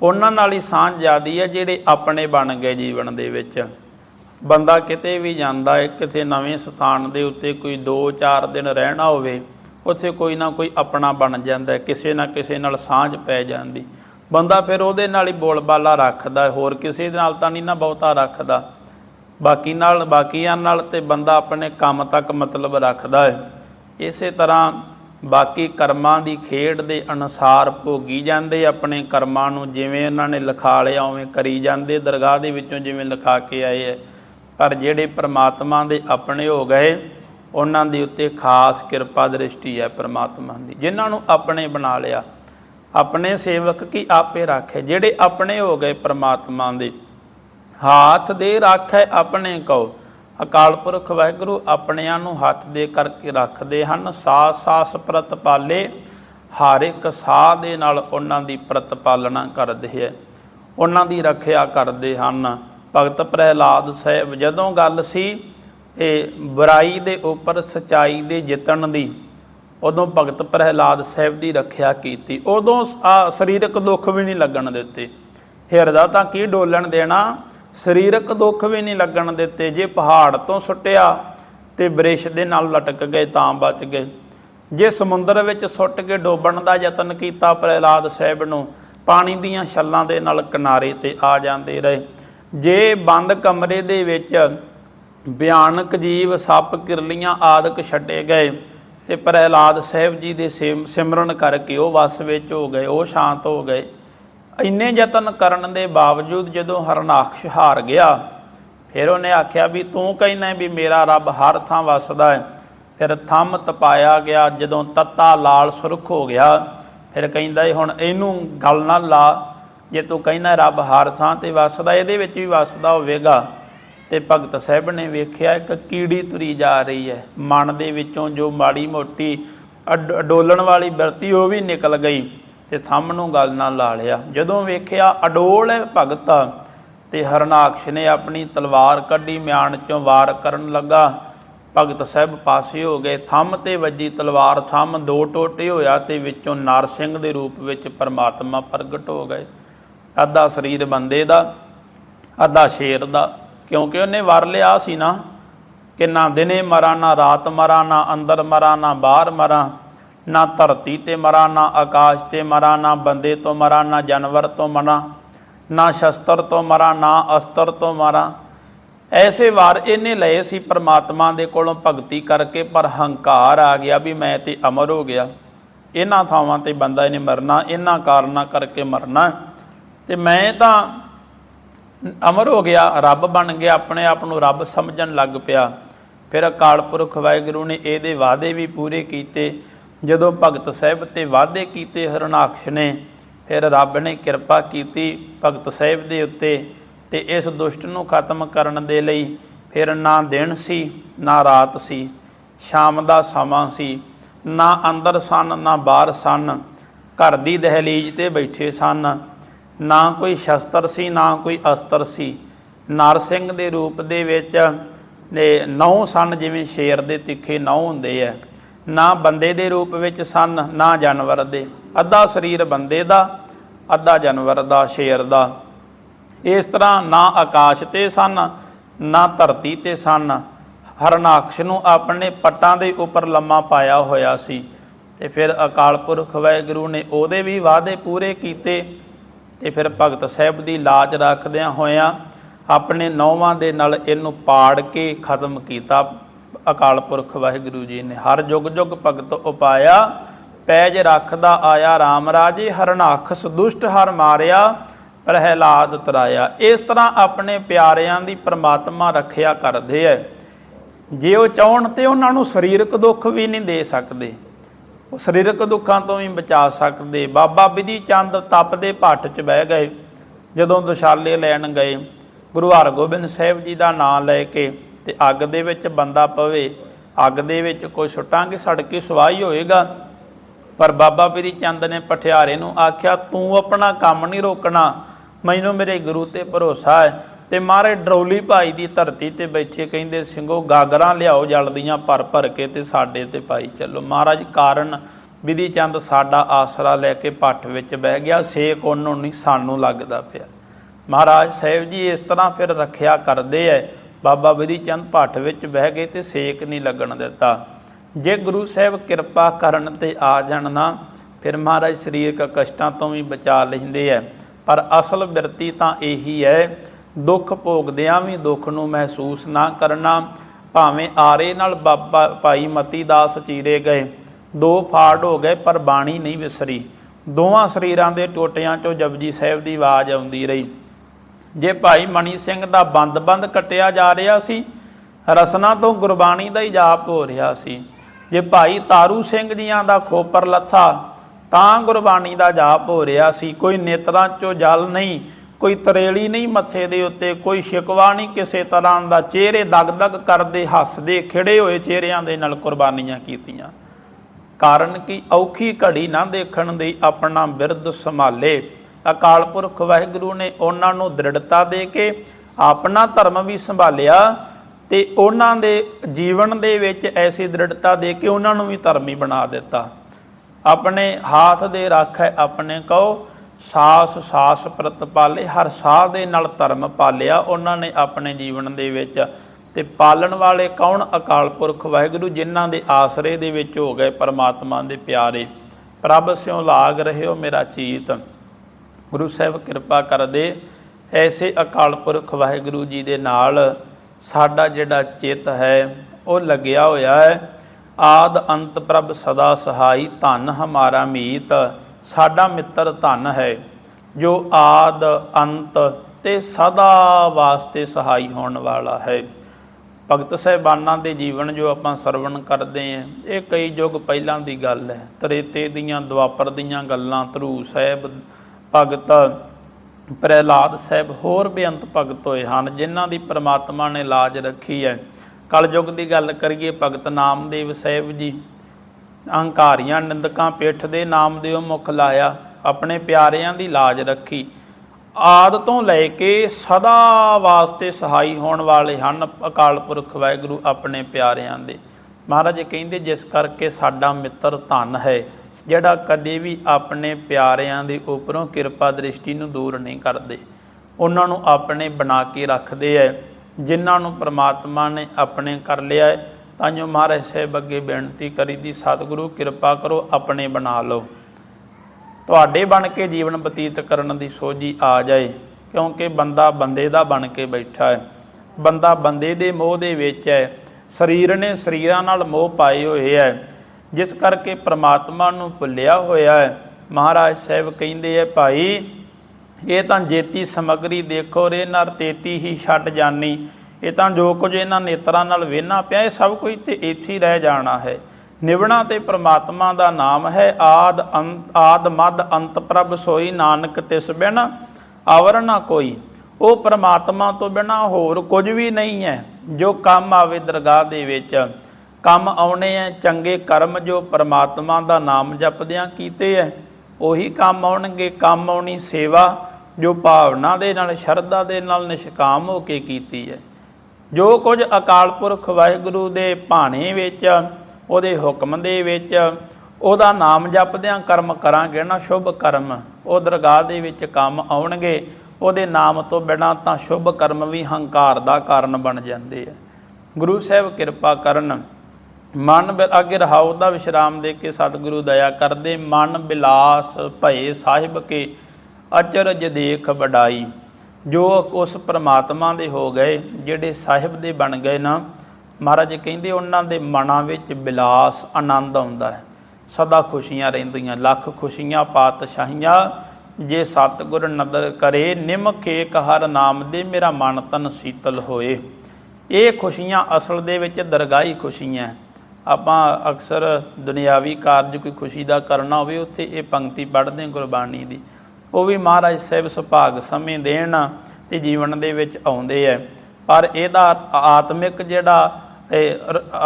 Speaker 1: ਉਹਨਾਂ ਨਾਲ ਹੀ ਸਾਂਝ ਜਿਆਦੀ ਹੈ ਜਿਹੜੇ ਆਪਣੇ ਬਣ ਗਏ ਜੀਵਨ ਦੇ ਵਿੱਚ। ਬੰਦਾ ਕਿਤੇ ਵੀ ਜਾਂਦਾ ਹੈ ਕਿਤੇ ਨਵੇਂ ਸਥਾਨ ਦੇ ਉੱਤੇ ਕੋਈ 2-4 ਦਿਨ ਰਹਿਣਾ ਹੋਵੇ, ਉੱਥੇ ਕੋਈ ਨਾ ਕੋਈ ਆਪਣਾ ਬਣ ਜਾਂਦਾ ਕਿਸੇ ਨਾ ਕਿਸੇ ਨਾਲ ਸਾਂਝ ਪੈ ਜਾਂਦੀ। ਬੰਦਾ ਫਿਰ ਉਹਦੇ ਨਾਲ ਹੀ ਬੋਲਬਾਲਾ ਰੱਖਦਾ ਹੋਰ ਕਿਸੇ ਨਾਲ ਤਾਂ ਨਹੀਂ ਨਾ ਬਹੁਤਾ ਰੱਖਦਾ। ਬਾਕੀ ਨਾਲ, ਬਾਕੀਆਂ ਨਾਲ ਤੇ ਬੰਦਾ ਆਪਣੇ ਕੰਮ ਤੱਕ ਮਤਲਬ ਰੱਖਦਾ ਹੈ ਇਸੇ ਤਰ੍ਹਾਂ ਬਾਕੀ ਕਰਮਾਂ ਦੀ ਖੇਡ ਦੇ ਅਨੁਸਾਰ ਭੋਗੀ ਜਾਂਦੇ, ਆਪਣੇ ਕਰਮਾਂ ਨੂੰ ਜਿਵੇਂ ਉਹਨਾਂ ਨੇ ਲਿਖਾ ਲਿਆ, ਉਵੇਂ ਕਰੀ ਜਾਂਦੇ, ਦਰਗਾਹ ਦੇ ਵਿੱਚੋਂ ਜਿਵੇਂ ਲਿਖਾ ਕੇ ਆਏ ਹੈ। ਪਰ ਜਿਹੜੇ ਪ੍ਰਮਾਤਮਾ ਦੇ ਆਪਣੇ ਹੋ ਗਏ, ਉਹਨਾਂ ਦੇ ਉੱਤੇ ਖਾਸ ਕਿਰਪਾ ਦ੍ਰਿਸ਼ਟੀ ਹੈ ਪ੍ਰਮਾਤਮਾ ਦੀ। ਜਿਨ੍ਹਾਂ ਨੂੰ ਆਪਣੇ ਬਣਾ ਲਿਆ, ਆਪਣੇ ਸੇਵਕ ਕੀ ਆਪੇ ਰੱਖੇ। ਜਿਹੜੇ ਆਪਣੇ ਹੋ ਗਏ ਪ੍ਰਮਾਤਮਾ ਦੇ, ਹਾਥ ਦੇ ਰੱਖੈ ਆਪਣੇ ਕੋ ਅਕਾਲ ਪੁਰਖ ਵਾਹਿਗੁਰੂ ਆਪਣਿਆਂ ਨੂੰ ਹੱਥ ਦੇ ਕਰਕੇ ਰੱਖਦੇ ਹਨ। ਸਾਸ ਸਾਸ ਪ੍ਰਤ ਪਾਲੇ ਹਰ ਇੱਕ ਸਾਹ ਦੇ ਨਾਲ ਉਹਨਾਂ ਦੀ ਪ੍ਰਤ ਪਾਲਣਾ ਕਰਦੇ ਹੈ। ਉਹਨਾਂ ਦੀ ਰੱਖਿਆ ਕਰਦੇ ਹਨ। ਭਗਤ ਪ੍ਰਹਿਲਾਦ ਸਾਹਿਬ ਜਦੋਂ ਗੱਲ ਸੀ ਇਹ ਬੁਰਾਈ ਦੇ ਉੱਪਰ ਸਚਾਈ ਦੇ ਜਿੱਤਣ ਦੀ, ਉਦੋਂ ਭਗਤ ਪ੍ਰਹਿਲਾਦ ਸਾਹਿਬ ਦੀ ਰੱਖਿਆ ਕੀਤੀ। ਉਦੋਂ ਸਰੀਰਕ ਦੁੱਖ ਵੀ ਨਹੀਂ ਲੱਗਣ ਦਿੱਤੇ। ਹਿਰਦਾ ਤਾਂ ਕੀ ਡੋਲਣ ਦੇਣਾ? ਸਰੀਰਕ ਦੁੱਖ ਵੀ ਨਹੀਂ ਲੱਗਣ ਦਿੱਤੇ। ਜੇ ਪਹਾੜ ਤੋਂ ਸੁੱਟਿਆ ਤੇ ਬ੍ਰਿਸ਼ ਦੇ ਨਾਲ ਲਟਕ ਗਏ ਤਾਂ ਬਚ ਗਏ। ਜੇ ਸਮੁੰਦਰ ਵਿੱਚ ਸੁੱਟ ਕੇ ਡੋਬਣ ਦਾ ਯਤਨ ਕੀਤਾ ਪ੍ਰਹਿਲਾਦ ਸਾਹਿਬ ਨੂੰ, ਪਾਣੀ ਦੀਆਂ ਛੱਲਾਂ ਦੇ ਨਾਲ ਕਿਨਾਰੇ ਤੇ ਆ ਜਾਂਦੇ ਰਹੇ। ਜੇ ਬੰਦ ਕਮਰੇ ਦੇ ਵਿੱਚ ਭਿਆਨਕ ਜੀਵ, ਸੱਪ, ਕਿਰਲੀਆਂ ਆਦਿਕ ਛੱਡੇ ਗਏ ਤੇ ਪ੍ਰਹਿਲਾਦ ਸਾਹਿਬ ਜੀ ਦੇ ਸਿਮ- ਸਿਮਰਨ ਕਰਕੇ ਉਹ ਵਸ ਵਿੱਚ ਹੋ ਗਏ, ਉਹ ਸ਼ਾਂਤ ਹੋ ਗਏ। ਇੰਨੇ ਯਤਨ ਕਰਨ ਦੇ ਬਾਵਜੂਦ ਜਦੋਂ ਹਰਨਾਕਸ਼ ਹਾਰ ਗਿਆ, ਫਿਰ ਉਹਨੇ ਆਖਿਆ ਵੀ ਤੂੰ ਕਹਿੰਦਾ ਵੀ ਮੇਰਾ ਰੱਬ ਹਰ ਥਾਂ ਵਸਦਾ ਹੈ। ਫਿਰ ਥੰਮ ਤਪਾਇਆ ਗਿਆ, ਜਦੋਂ ਤੱਤਾ ਲਾਲ ਸੁਰਖ ਹੋ ਗਿਆ, ਫਿਰ ਕਹਿੰਦਾ ਹੁਣ ਇਹਨੂੰ ਗੱਲ ਨਾਲ ਲਾ। ਜੇ ਤੂੰ ਕਹਿੰਦਾ ਰੱਬ ਹਰ ਥਾਂ ਤੇ ਵਸਦਾ, ਇਹਦੇ ਵਿੱਚ ਵੀ ਵਸਦਾ ਹੋਵੇਗਾ। ਤੇ ਭਗਤ ਸਾਹਿਬ ਨੇ ਵੇਖਿਆ, ਇੱਕ ਕੀੜੀ ਤੁਰੀ ਜਾ ਰਹੀ ਹੈ। ਮਨ ਦੇ ਵਿੱਚੋਂ ਜੋ ਮਾੜੀ ਮੋਟੀ ਅਡ- ਡੋਲਣ ਵਾਲੀ ਬਿਰਤੀ ਉਹ ਵੀ ਨਿਕਲ ਗਈ। ਤੇ ਥੰਮ ਨੂੰ ਗੱਲ ਨਾਲ ਲਾ ਲਿਆ। ਜਦੋਂ ਵੇਖਿਆ ਅਡੋਲ ਹੈ ਭਗਤ ਤੇ ਹਰਨਾਕਸ਼ ਨੇ ਆਪਣੀ ਤਲਵਾਰ ਕੱਢੀ, ਮਿਆਨ ਚੋਂ ਵਾਰ ਕਰਨ ਲੱਗਾ। ਭਗਤ ਸਾਹਿਬ ਪਾਸੇ ਹੋ ਗਏ। ਥੰਮ ਤੇ ਵੱਜੀ ਤਲਵਾਰ, ਥੰਮ ਦੋ ਟੋਟੇ ਹੋਇਆ ਤੇ ਵਿੱਚੋਂ ਨਰਸਿੰਘ ਦੇ ਰੂਪ ਵਿੱਚ ਪਰਮਾਤਮਾ ਪ੍ਰਗਟ ਹੋ ਗਏ। ਅੱਧਾ ਸਰੀਰ ਬੰਦੇ ਦਾ, ਅੱਧਾ ਸ਼ੇਰ ਦਾ, ਕਿਉਂਕਿ ਉਹਨੇ ਵਰ ਲਿਆ ਸੀ ਨਾ। ਕਿ ਨਾ ਦਿਨੇ ਮਰਾਂ, ਨਾ ਰਾਤ ਮਰਾਂ, ਨਾ ਅੰਦਰ ਮਰਾਂ, ਨਾ ਬਾਹਰ ਮਰਾਂ। ਨਾ ਧਰਤੀ ਤੇ ਮਰਾਂ, ਨਾ ਆਕਾਸ਼ ਤੇ ਮਰਾਂ, ਨਾ ਬੰਦੇ ਤੋਂ ਮਰਾਂ, ਨਾ ਜਾਨਵਰ ਤੋਂ ਮਰਾਂ, ਨਾ ਸ਼ਸਤਰ ਤੋਂ ਮਰਾਂ, ਨਾ ਅਸਤਰ ਤੋਂ ਮਰਾਂ। ਐਸੇ ਵਾਰ ਇਹਨੇ ਲਏ ਸੀ ਪ੍ਰਮਾਤਮਾ ਦੇ ਕੋਲੋਂ ਭਗਤੀ ਕਰਕੇ, ਪਰ ਹੰਕਾਰ ਆ ਗਿਆ ਵੀ ਮੈਂ ਤੇ ਅਮਰ ਹੋ ਗਿਆ। ਇਹਨਾਂ ਥਾਵਾਂ ਤੇ ਬੰਦਾ ਇਹਨੇ ਮਰਨਾ, ਇਹਨਾਂ ਕਾਰਨਾਂ ਕਰਕੇ ਮਰਨਾ। ਤੇ ਮੈਂ ਤਾਂ ਅਮਰ ਹੋ ਗਿਆ, ਰੱਬ ਬਣ ਗਿਆ, ਆਪਣੇ ਆਪ ਨੂੰ ਰੱਬ ਸਮਝਣ ਲੱਗ ਪਿਆ। ਫਿਰ ਅਕਾਲ ਪੁਰਖ ਵਾਹਿਗੁਰੂ ਨੇ ਇਹਦੇ ਵਾਅਦੇ ਵੀ ਪੂਰੇ ਕੀਤੇ। ਜਦੋਂ ਭਗਤ ਸਾਹਿਬ ਤੇ ਵਾਅਦੇ ਕੀਤੇ ਹਰਨਾਕਸ਼ ਨੇ, ਫਿਰ ਰੱਬ ਨੇ ਕਿਰਪਾ ਕੀਤੀ ਭਗਤ ਸਾਹਿਬ ਦੇ ਉੱਤੇ ਤੇ ਇਸ ਦੁਸ਼ਟ ਨੂੰ ਖਤਮ ਕਰਨ ਦੇ ਲਈ ਫਿਰ ਨਾ ਦਿਨ ਸੀ, ਨਾ ਰਾਤ ਸੀ, ਸ਼ਾਮ ਦਾ ਸਮਾਂ ਸੀ, ਨਾ ਅੰਦਰ ਸਨ, ਨਾ ਬਾਹਰ ਸਨ, ਘਰ ਦੀ ਦਹਲੀਜ਼ ਤੇ ਬੈਠੇ ਸਨ। ਨਾ ਕੋਈ ਸ਼ਸਤਰ ਸੀ, ਨਾ ਕੋਈ ਅਸਤਰ ਸੀ। ਨਰਸਿੰਘ ਦੇ ਰੂਪ ਦੇ ਵਿੱਚ ਨੇ ਨੌ ਸਨ, ਜਿਵੇਂ ਸ਼ੇਰ ਦੇ ਤਿੱਖੇ ਨੌ ਹੁੰਦੇ ਆ। ਨਾ ਬੰਦੇ ਦੇ ਰੂਪ ਵਿੱਚ ਸਨ, ਨਾ ਜਾਨਵਰ ਦੇ। ਅੱਧਾ ਸਰੀਰ ਬੰਦੇ ਦਾ, ਅੱਧਾ ਜਾਨਵਰ ਦਾ, ਸ਼ੇਰ ਦਾ। ਇਸ ਤਰ੍ਹਾਂ ਨਾ ਆਕਾਸ਼ ਤੇ ਸਨ, ਨਾ ਧਰਤੀ ਤੇ ਸਨ। ਹਰਨਾਕਸ਼ ਨੂੰ ਆਪਣੇ ਪੱਟਾਂ ਦੇ ਉੱਪਰ ਲੰਮਾ ਪਾਇਆ ਹੋਇਆ ਸੀ ਤੇ ਫਿਰ ਅਕਾਲ ਪੁਰਖ ਵਾਹਿਗੁਰੂ ਨੇ ਉਹਦੇ ਵੀ ਵਾਅਦੇ ਪੂਰੇ ਕੀਤੇ ਤੇ ਫਿਰ ਭਗਤ ਸਾਹਿਬ ਦੀ ਲਾਜ ਰੱਖਦਿਆਂ ਹੋਇਆਂ ਆਪਣੇ ਨੌਵਾਂ ਦੇ ਨਾਲ ਇਹਨੂੰ ਪਾੜ ਕੇ ਖਤਮ ਕੀਤਾ। ਅਕਾਲ ਪੁਰਖ ਵਾਹਿਗੁਰੂ ਜੀ ਨੇ ਹਰ ਜੁਗ ਜੁਗ ਭਗਤ ਉਪਾਇਆ, ਪੈਜ ਰੱਖਦਾ ਆਇਆ RAM ਰਾਜੇ ਹਰਨਾਖਸ ਦੁਸ਼ਟ ਹਰ ਮਾਰਿਆ, ਪ੍ਰਹਿਲਾਦ ਤਰਾਇਆ। ਇਸ ਤਰ੍ਹਾਂ ਆਪਣੇ ਪਿਆਰਿਆਂ ਦੀ ਪ੍ਰਮਾਤਮਾ ਰੱਖਿਆ ਕਰਦੇ ਐ। ਜੇ ਉਹ ਚਾਹਣ ਤੇ ਉਹਨਾਂ ਨੂੰ ਸਰੀਰਕ ਦੁੱਖ ਵੀ ਨਹੀਂ ਦੇ ਸਕਦੇ। ਉਹ ਸਰੀਰਕ ਦੁੱਖਾਂ ਤੋਂ ਵੀ ਬਚਾ ਸਕਦੇ। ਬਾਬਾ ਬਿਧੀ ਚੰਦ ਤਪ ਦੇ ਭੱਟ 'ਚ ਬਹਿ ਗਏ। ਜਦੋਂ ਦੁਸ਼ਾਲੇ ਲੈਣ ਗਏ, ਗੁਰੂ ਹਰਗੋਬਿੰਦ ਸਾਹਿਬ ਜੀ ਦਾ ਨਾਮ ਲੈ ਕੇ ਤੇ ਅੱਗ ਦੇ ਵਿੱਚ ਬੰਦਾ ਪਵੇ, ਅੱਗ ਦੇ ਵਿੱਚ ਕੋਈ ਸੁੱਟਾਂਗੇ ਸੜ ਕੇ ਸਵਾਈ ਹੋਏਗਾ। ਪਰ ਬਾਬਾ ਬਿਧੀ ਚੰਦ ਨੇ ਪਠਿਆਰੇ ਨੂੰ ਆਖਿਆ, ਤੂੰ ਆਪਣਾ ਕੰਮ ਨਹੀਂ ਰੋਕਣਾ, ਮੈਨੂੰ ਮੇਰੇ ਗੁਰੂ ਤੇ ਭਰੋਸਾ ਹੈ। ਤੇ ਮਾਰੇ ਡਰੌਲੀ ਭਾਈ ਦੀ ਧਰਤੀ ਤੇ ਬੈਠੇ ਕਹਿੰਦੇ, ਸਿੰਘੋ, ਗਾਗਰਾਂ ਲਿਆਓ ਜਲਦੀਆਂ ਭਰ ਭਰ ਕੇ ਤੇ ਸਾਡੇ ਤੇ ਪਾਈ ਚੱਲੋ। ਮਹਾਰਾਜ ਕਾਰਨ ਵਿਧੀ ਚੰਦ ਸਾਡਾ ਆਸਰਾ ਲੈ ਕੇ ਪੱਠ ਵਿੱਚ ਬਹਿ ਗਿਆ। ਸੇਕ ਉਹਨੂੰ ਨਹੀਂ, ਸਾਨੂੰ ਲੱਗਦਾ ਪਿਆ। ਮਹਾਰਾਜ ਸਾਹਿਬ ਜੀ ਇਸ ਤਰ੍ਹਾਂ ਫਿਰ ਰੱਖਿਆ ਕਰਦੇ ਐ। ਬਾਬਾ ਵਿਧੀ ਚੰਦ ਭੱਠ ਵਿੱਚ ਬਹਿ ਗਏ ਤੇ ਸੇਕ ਨਹੀਂ ਲੱਗਣ ਦਿੱਤਾ। ਜੇ ਗੁਰੂ ਸਾਹਿਬ ਕਿਰਪਾ ਕਰਨ ਤੇ ਆ ਜਾਣ ਨਾ, ਫਿਰ ਮਹਾਰਾਜ ਸਰੀਰਕ ਕਸ਼ਟਾਂ ਤੋਂ ਵੀ ਬਚਾ ਲੈਂਦੇ ਐ। ਪਰ ਅਸਲ ਬਿਰਤੀ ਤਾਂ ਇਹੀ ਹੈ ਦੁੱਖ ਭੋਗਦਿਆਂ ਵੀ ਦੁੱਖ ਨੂੰ ਮਹਿਸੂਸ ਨਾ ਕਰਨਾ। ਭਾਵੇਂ ਆਰੇ ਨਾਲ ਬਾਬਾ ਭਾਈ ਮਤੀ ਦਾਸ ਚੀਰੇ ਗਏ, ਦੋ ਫਾੜ ਹੋ ਗਏ ਪਰ ਬਾਣੀ ਨਹੀਂ ਵਿਸਰੀ। ਦੋਵਾਂ ਸਰੀਰਾਂ ਦੇ ਟੋਟਿਆਂ ਚੋਂ ਜਪਜੀ ਸਾਹਿਬ ਦੀ ਆਵਾਜ਼ ਆਉਂਦੀ ਰਹੀ। ਜੇ ਭਾਈ ਮਣੀ ਸਿੰਘ ਦਾ ਬੰਦ-ਬੰਦ ਕੱਟਿਆ ਜਾ ਰਿਹਾ ਸੀ, ਰਸਨਾ ਤੋਂ ਗੁਰਬਾਣੀ ਦਾ ਹੀ ਜਾਪ ਹੋ ਰਿਹਾ ਸੀ। ਜੇ ਭਾਈ ਤਾਰੂ ਸਿੰਘ ਜੀਆਂ ਦਾ ਖੋਪਰ ਲੱਥਾ, ਤਾਂ ਗੁਰਬਾਣੀ ਦਾ ਜਾਪ ਹੋ ਰਿਹਾ ਸੀ। ਕੋਈ ਨੇਤਰਾਂ ਚੋਂ ਜਲ ਨਹੀਂ, ਕੋਈ ਤਰੇਲੀ ਨਹੀਂ ਮੱਥੇ ਦੇ ਉੱਤੇ, ਕੋਈ ਸ਼ਿਕਵਾ ਨਹੀਂ ਕਿਸੇ ਤਰ੍ਹਾਂ ਦਾ। ਚਿਹਰੇ ਦਗਦਗ ਕਰਦੇ, ਹੱਸਦੇ, ਖਿੜੇ ਹੋਏ ਚਿਹਰਿਆਂ ਦੇ ਨਾਲ ਕੁਰਬਾਨੀਆਂ ਕੀਤੀਆਂ। ਕਾਰਨ ਕਿ? ਔਖੀ ਘੜੀ ਨਾ ਦੇਖਣ ਦੀ ਆਪਣਾ ਬਿਰਧ ਸੰਭਾਲੇ। ਅਕਾਲ ਪੁਰਖ ਵਾਹਿਗੁਰੂ ਨੇ ਉਹਨਾਂ ਨੂੰ ਦ੍ਰਿੜਤਾ ਦੇ ਕੇ ਆਪਣਾ ਧਰਮ ਵੀ ਸੰਭਾਲਿਆ ਤੇ ਉਹਨਾਂ ਦੇ ਜੀਵਨ ਦੇ ਵਿੱਚ ਐਸੀ ਦ੍ਰਿੜਤਾ ਦੇ ਕੇ ਉਹਨਾਂ ਨੂੰ ਵੀ ਧਰਮੀ ਬਣਾ ਦਿੱਤਾ। ਆਪਣੇ ਹਾਥ ਦੇ ਰੱਖੈ ਆਪਣੇ ਕਹੋ ਸਾਸ ਸਾਸ ਪ੍ਰਤਪਾਲੇ ਹਰ ਸਾਹ ਦੇ ਨਾਲ ਧਰਮ ਪਾਲਿਆ ਉਹਨਾਂ ਨੇ ਆਪਣੇ ਜੀਵਨ ਦੇ ਵਿੱਚ। ਤੇ ਪਾਲਣ ਵਾਲੇ ਕੌਣ? ਅਕਾਲ ਪੁਰਖ ਵਾਹਿਗੁਰੂ, ਜਿਨ੍ਹਾਂ ਦੇ ਆਸਰੇ ਦੇ ਵਿੱਚ ਹੋ ਗਏ ਪਰਮਾਤਮਾ ਦੇ ਪਿਆਰੇ। ਪ੍ਰਭ ਸਿਉ ਲਾਗ ਰਹਿਓ ਮੇਰਾ ਚੀਤ। ਗੁਰੂ ਸਾਹਿਬ ਕਿਰਪਾ ਕਰਦੇ, ਐਸੇ ਅਕਾਲ ਪੁਰਖ ਵਾਹਿਗੁਰੂ ਜੀ ਦੇ ਨਾਲ ਸਾਡਾ ਜਿਹੜਾ ਚਿੱਤ ਹੈ, ਉਹ ਲੱਗਿਆ ਹੋਇਆ ਹੈ। ਆਦ ਅੰਤ ਪ੍ਰਭ ਸਦਾ ਸਹਾਈ ਧਨ ਹਮਾਰਾ ਮੀਤ, ਸਾਡਾ ਮਿੱਤਰ ਧਨ ਹੈ, ਜੋ ਆਦ ਅੰਤ ਤੇ ਸਦਾ ਵਾਸਤੇ ਸਹਾਈ ਹੋਣ ਵਾਲਾ ਹੈ। ਭਗਤ ਸਹਿਬਾਨਾਂ ਦੇ ਜੀਵਨ ਜੋ ਆਪਾਂ ਸਰਵਣ ਕਰਦੇ ਆਂ ਇਹ ਕਈ ਯੁੱਗ ਪਹਿਲਾਂ ਦੀ ਗੱਲ ਹੈ। ਤ੍ਰੇਤੇ ਦੀਆਂ ਦੁਆਪਰ ਦੀਆਂ ਗੱਲਾਂ, ਧਰੂ ਸਾਹਿਬ ਭਗਤ ਪ੍ਰਹਿਲਾਦ ਸਾਹਿਬ ਹੋਰ ਬੇਅੰਤ ਭਗਤ ਹੋਏ ਹਨ, ਜਿਨ੍ਹਾਂ ਦੀ ਪ੍ਰਮਾਤਮਾ ਨੇ ਲਾਜ ਰੱਖੀ ਹੈ। ਕਲਯੁਗ ਦੀ ਗੱਲ ਕਰੀਏ, ਭਗਤ ਨਾਮਦੇਵ ਸਾਹਿਬ ਜੀ ਅਹੰਕਾਰੀਆਂ ਨਿੰਦਕਾਂ ਪਿੱਠ ਦੇ ਨਾਮ ਦਿਓ ਉਹ ਮੁਖ ਲਾਇਆ, ਆਪਣੇ ਪਿਆਰਿਆਂ ਦੀ ਲਾਜ ਰੱਖੀ। ਆਦ ਤੋਂ ਲੈ ਕੇ ਸਦਾ ਵਾਸਤੇ ਸਹਾਈ ਹੋਣ ਵਾਲੇ ਹਨ ਅਕਾਲ ਪੁਰਖ ਵਾਹਿਗੁਰੂ ਆਪਣੇ ਪਿਆਰਿਆਂ ਦੇ। ਮਹਾਰਾਜ ਕਹਿੰਦੇ, ਜਿਸ ਕਰਕੇ ਸਾਡਾ ਮਿੱਤਰ ਧਨ ਹੈ। ਜਿਹੜਾ ਕਦੇ ਵੀ ਆਪਣੇ ਪਿਆਰਿਆਂ ਦੇ ਉੱਪਰੋਂ ਕਿਰਪਾ ਦ੍ਰਿਸ਼ਟੀ ਨੂੰ ਦੂਰ ਨਹੀਂ ਕਰਦੇ। ਉਹਨਾਂ ਨੂੰ ਆਪਣੇ ਬਣਾ ਕੇ ਰੱਖਦੇ ਐ। ਜਿਨ੍ਹਾਂ ਨੂੰ ਪ੍ਰਮਾਤਮਾ ਨੇ ਆਪਣੇ ਕਰ ਲਿਆ ਹੈ ਤਾਂ ਜੋ ਮਹਾਰਾਜ ਸਾਹਿਬ ਅੱਗੇ ਬੇਨਤੀ ਕਰੀ ਦੀ, ਸਤਿਗੁਰੂ, ਕਿਰਪਾ ਕਰੋ, ਆਪਣੇ ਬਣਾ ਲਓ। ਤੁਹਾਡੇ ਬਣ ਕੇ ਜੀਵਨ ਬਤੀਤ ਕਰਨ ਦੀ ਸੋਝੀ ਆ ਜਾਏ, ਕਿਉਂਕਿ ਬੰਦਾ ਬੰਦੇ ਦਾ ਬਣ ਕੇ ਬੈਠਾ ਹੈ ਬੰਦਾ ਬੰਦੇ ਦੇ ਮੋਹ ਦੇ ਵਿੱਚ ਹੈ ਸਰੀਰ ਨੇ ਸਰੀਰਾਂ ਨਾਲ ਮੋਹ ਪਾਏ ਹੋਏ ਹੈ ਜਿਸ ਕਰਕੇ ਪ੍ਰਮਾਤਮਾ ਨੂੰ ਭੁੱਲਿਆ ਹੋਇਆ ਹੈ। ਮਹਾਰਾਜ ਸਾਹਿਬ ਕਹਿੰਦੇ ਆ, ਭਾਈ, ਇਹ ਤਾਂ ਜੇਤੀ ਸਮਗਰੀ ਦੇਖੋ ਰੇ ਨਰ ਤੇਤੀ ਹੀ ਛੱਡ ਜਾਨੀ। ਇਹ ਤਾਂ ਜੋ ਕੁਝ ਇਹਨਾਂ ਨੇਤਰਾਂ ਨਾਲ ਵੇਨਾ ਪਿਆ, ਇਹ ਸਭ ਕੁਝ ਤੇ ਇੱਥੇ ਰਹਿ ਜਾਣਾ ਹੈ। ਨਿਵਣਾ ਤੇ ਪ੍ਰਮਾਤਮਾ ਦਾ ਨਾਮ ਹੈ, ਆਦ ਅੰਤ, ਆਦ ਮਦ ਅੰਤ ਪ੍ਰਭ ਸੋਈ ਨਾਨਕ ਤਿਸ ਬਿਨ ਆਵਰ ਨਾ ਕੋਈ। ਉਹ ਪ੍ਰਮਾਤਮਾ ਤੋਂ ਬਿਨਾ ਹੋਰ ਕੁਝ ਵੀ ਨਹੀਂ ਹੈ, ਜੋ ਕੰਮ ਆਵੇ ਦਰਗਾਹ ਦੇ ਵਿੱਚ। ਕੰਮ ਆਉਣੇ ਐ, ਚੰਗੇ ਕਰਮ ਜੋ ਪਰਮਾਤਮਾ ਦਾ ਨਾਮ ਜਪਦਿਆਂ ਕੀਤੇ ਐ, ਉਹੀ ਕੰਮ ਆਉਣਗੇ, ਕੰਮ ਆਉਣੀ ਸੇਵਾ ਜੋ ਭਾਵਨਾ ਦੇ ਨਾਲ, ਸ਼ਰਧਾ ਦੇ ਨਾਲ ਨਿਸ਼ਕਾਮ ਹੋ ਕੇ ਕੀਤੀ ਹੈ ਜੋ ਕੁਝ ਅਕਾਲ ਪੁਰਖ ਵਾਹਿਗੁਰੂ ਦੇ ਭਾਣੇ ਵਿੱਚ, ਉਹਦੇ ਹੁਕਮ ਦੇ ਵਿੱਚ, ਉਹਦਾ ਨਾਮ ਜਪਦਿਆਂ ਕਰਮ ਕਰਾਂਗੇ ਨਾ, ਸ਼ੁਭ ਕਰਮ, ਉਹ ਦਰਗਾਹ ਦੇ ਵਿੱਚ ਕੰਮ ਆਉਣਗੇ, ਉਹਦੇ ਨਾਮ ਤੋਂ ਬਿਨਾਂ ਤਾਂ ਸ਼ੁਭ ਕਰਮ ਵੀ ਹੰਕਾਰ ਦਾ ਕਾਰਨ ਬਣ ਜਾਂਦੇ ਆ ਗੁਰੂ ਸਾਹਿਬ ਕਿਰਪਾ ਕਰਨ ਮਨ ਬਿ- ਅੱਗੇ ਰਹਾਉ ਦਾ ਵਿਸ਼ਰਾਮ ਦੇ ਕੇ ਸਤਿਗੁਰੂ ਦਇਆ ਕਰਦੇ, ਮਨ ਬਿਲਾਸ ਭਏ ਸਾਹਿਬ ਕੇ ਅਚਰਜ ਦੇਖ ਵਡਾਈ। ਜੋ ਉਸ ਪ੍ਰਮਾਤਮਾ ਦੇ ਹੋ ਗਏ, ਜਿਹੜੇ ਸਾਹਿਬ ਦੇ ਬਣ ਗਏ ਨਾ, ਮਹਾਰਾਜ ਕਹਿੰਦੇ ਉਹਨਾਂ ਦੇ ਮਨਾਂ ਵਿੱਚ ਬਿਲਾਸ ਆਨੰਦ ਆਉਂਦਾ ਹੈ। ਸਦਾ ਖੁਸ਼ੀਆਂ ਰਹਿੰਦੀਆਂ, ਲੱਖ ਖੁਸ਼ੀਆਂ ਪਾਤਸ਼ਾਹੀਆਂ, ਜੇ ਸਤਿਗੁਰ ਨਦਰ ਕਰੇ ਨਿਮਖ ਏਕ ਹਰ ਨਾਮ ਦੇ ਮੇਰਾ ਮਨ ਤਨ ਸੀਤਲ ਹੋਏ। ਇਹ ਖੁਸ਼ੀਆਂ ਅਸਲ ਦੇ ਵਿੱਚ ਦਰਗਾਹੀ ਖੁਸ਼ੀਆਂ ਆਪਾਂ ਅਕਸਰ ਦੁਨਿਆਵੀ ਕਾਰਜ ਕੋਈ ਖੁਸ਼ੀ ਦਾ ਕਰਨਾ ਹੋਵੇ, ਉੱਥੇ ਇਹ ਪੰਕਤੀ ਪੜ੍ਹਦੇ ਹਾਂ ਗੁਰਬਾਣੀ ਦੀ। ਉਹ ਵੀ ਮਹਾਰਾਜ ਸਾਹਿਬ ਸੁਭਾਗ ਸਮੇਂ ਦੇਣ ਤੇ ਜੀਵਨ ਦੇ ਵਿੱਚ ਆਉਂਦੇ ਐ। ਪਰ ਇਹਦਾ ਆਤਮਿਕ ਜਿਹੜਾ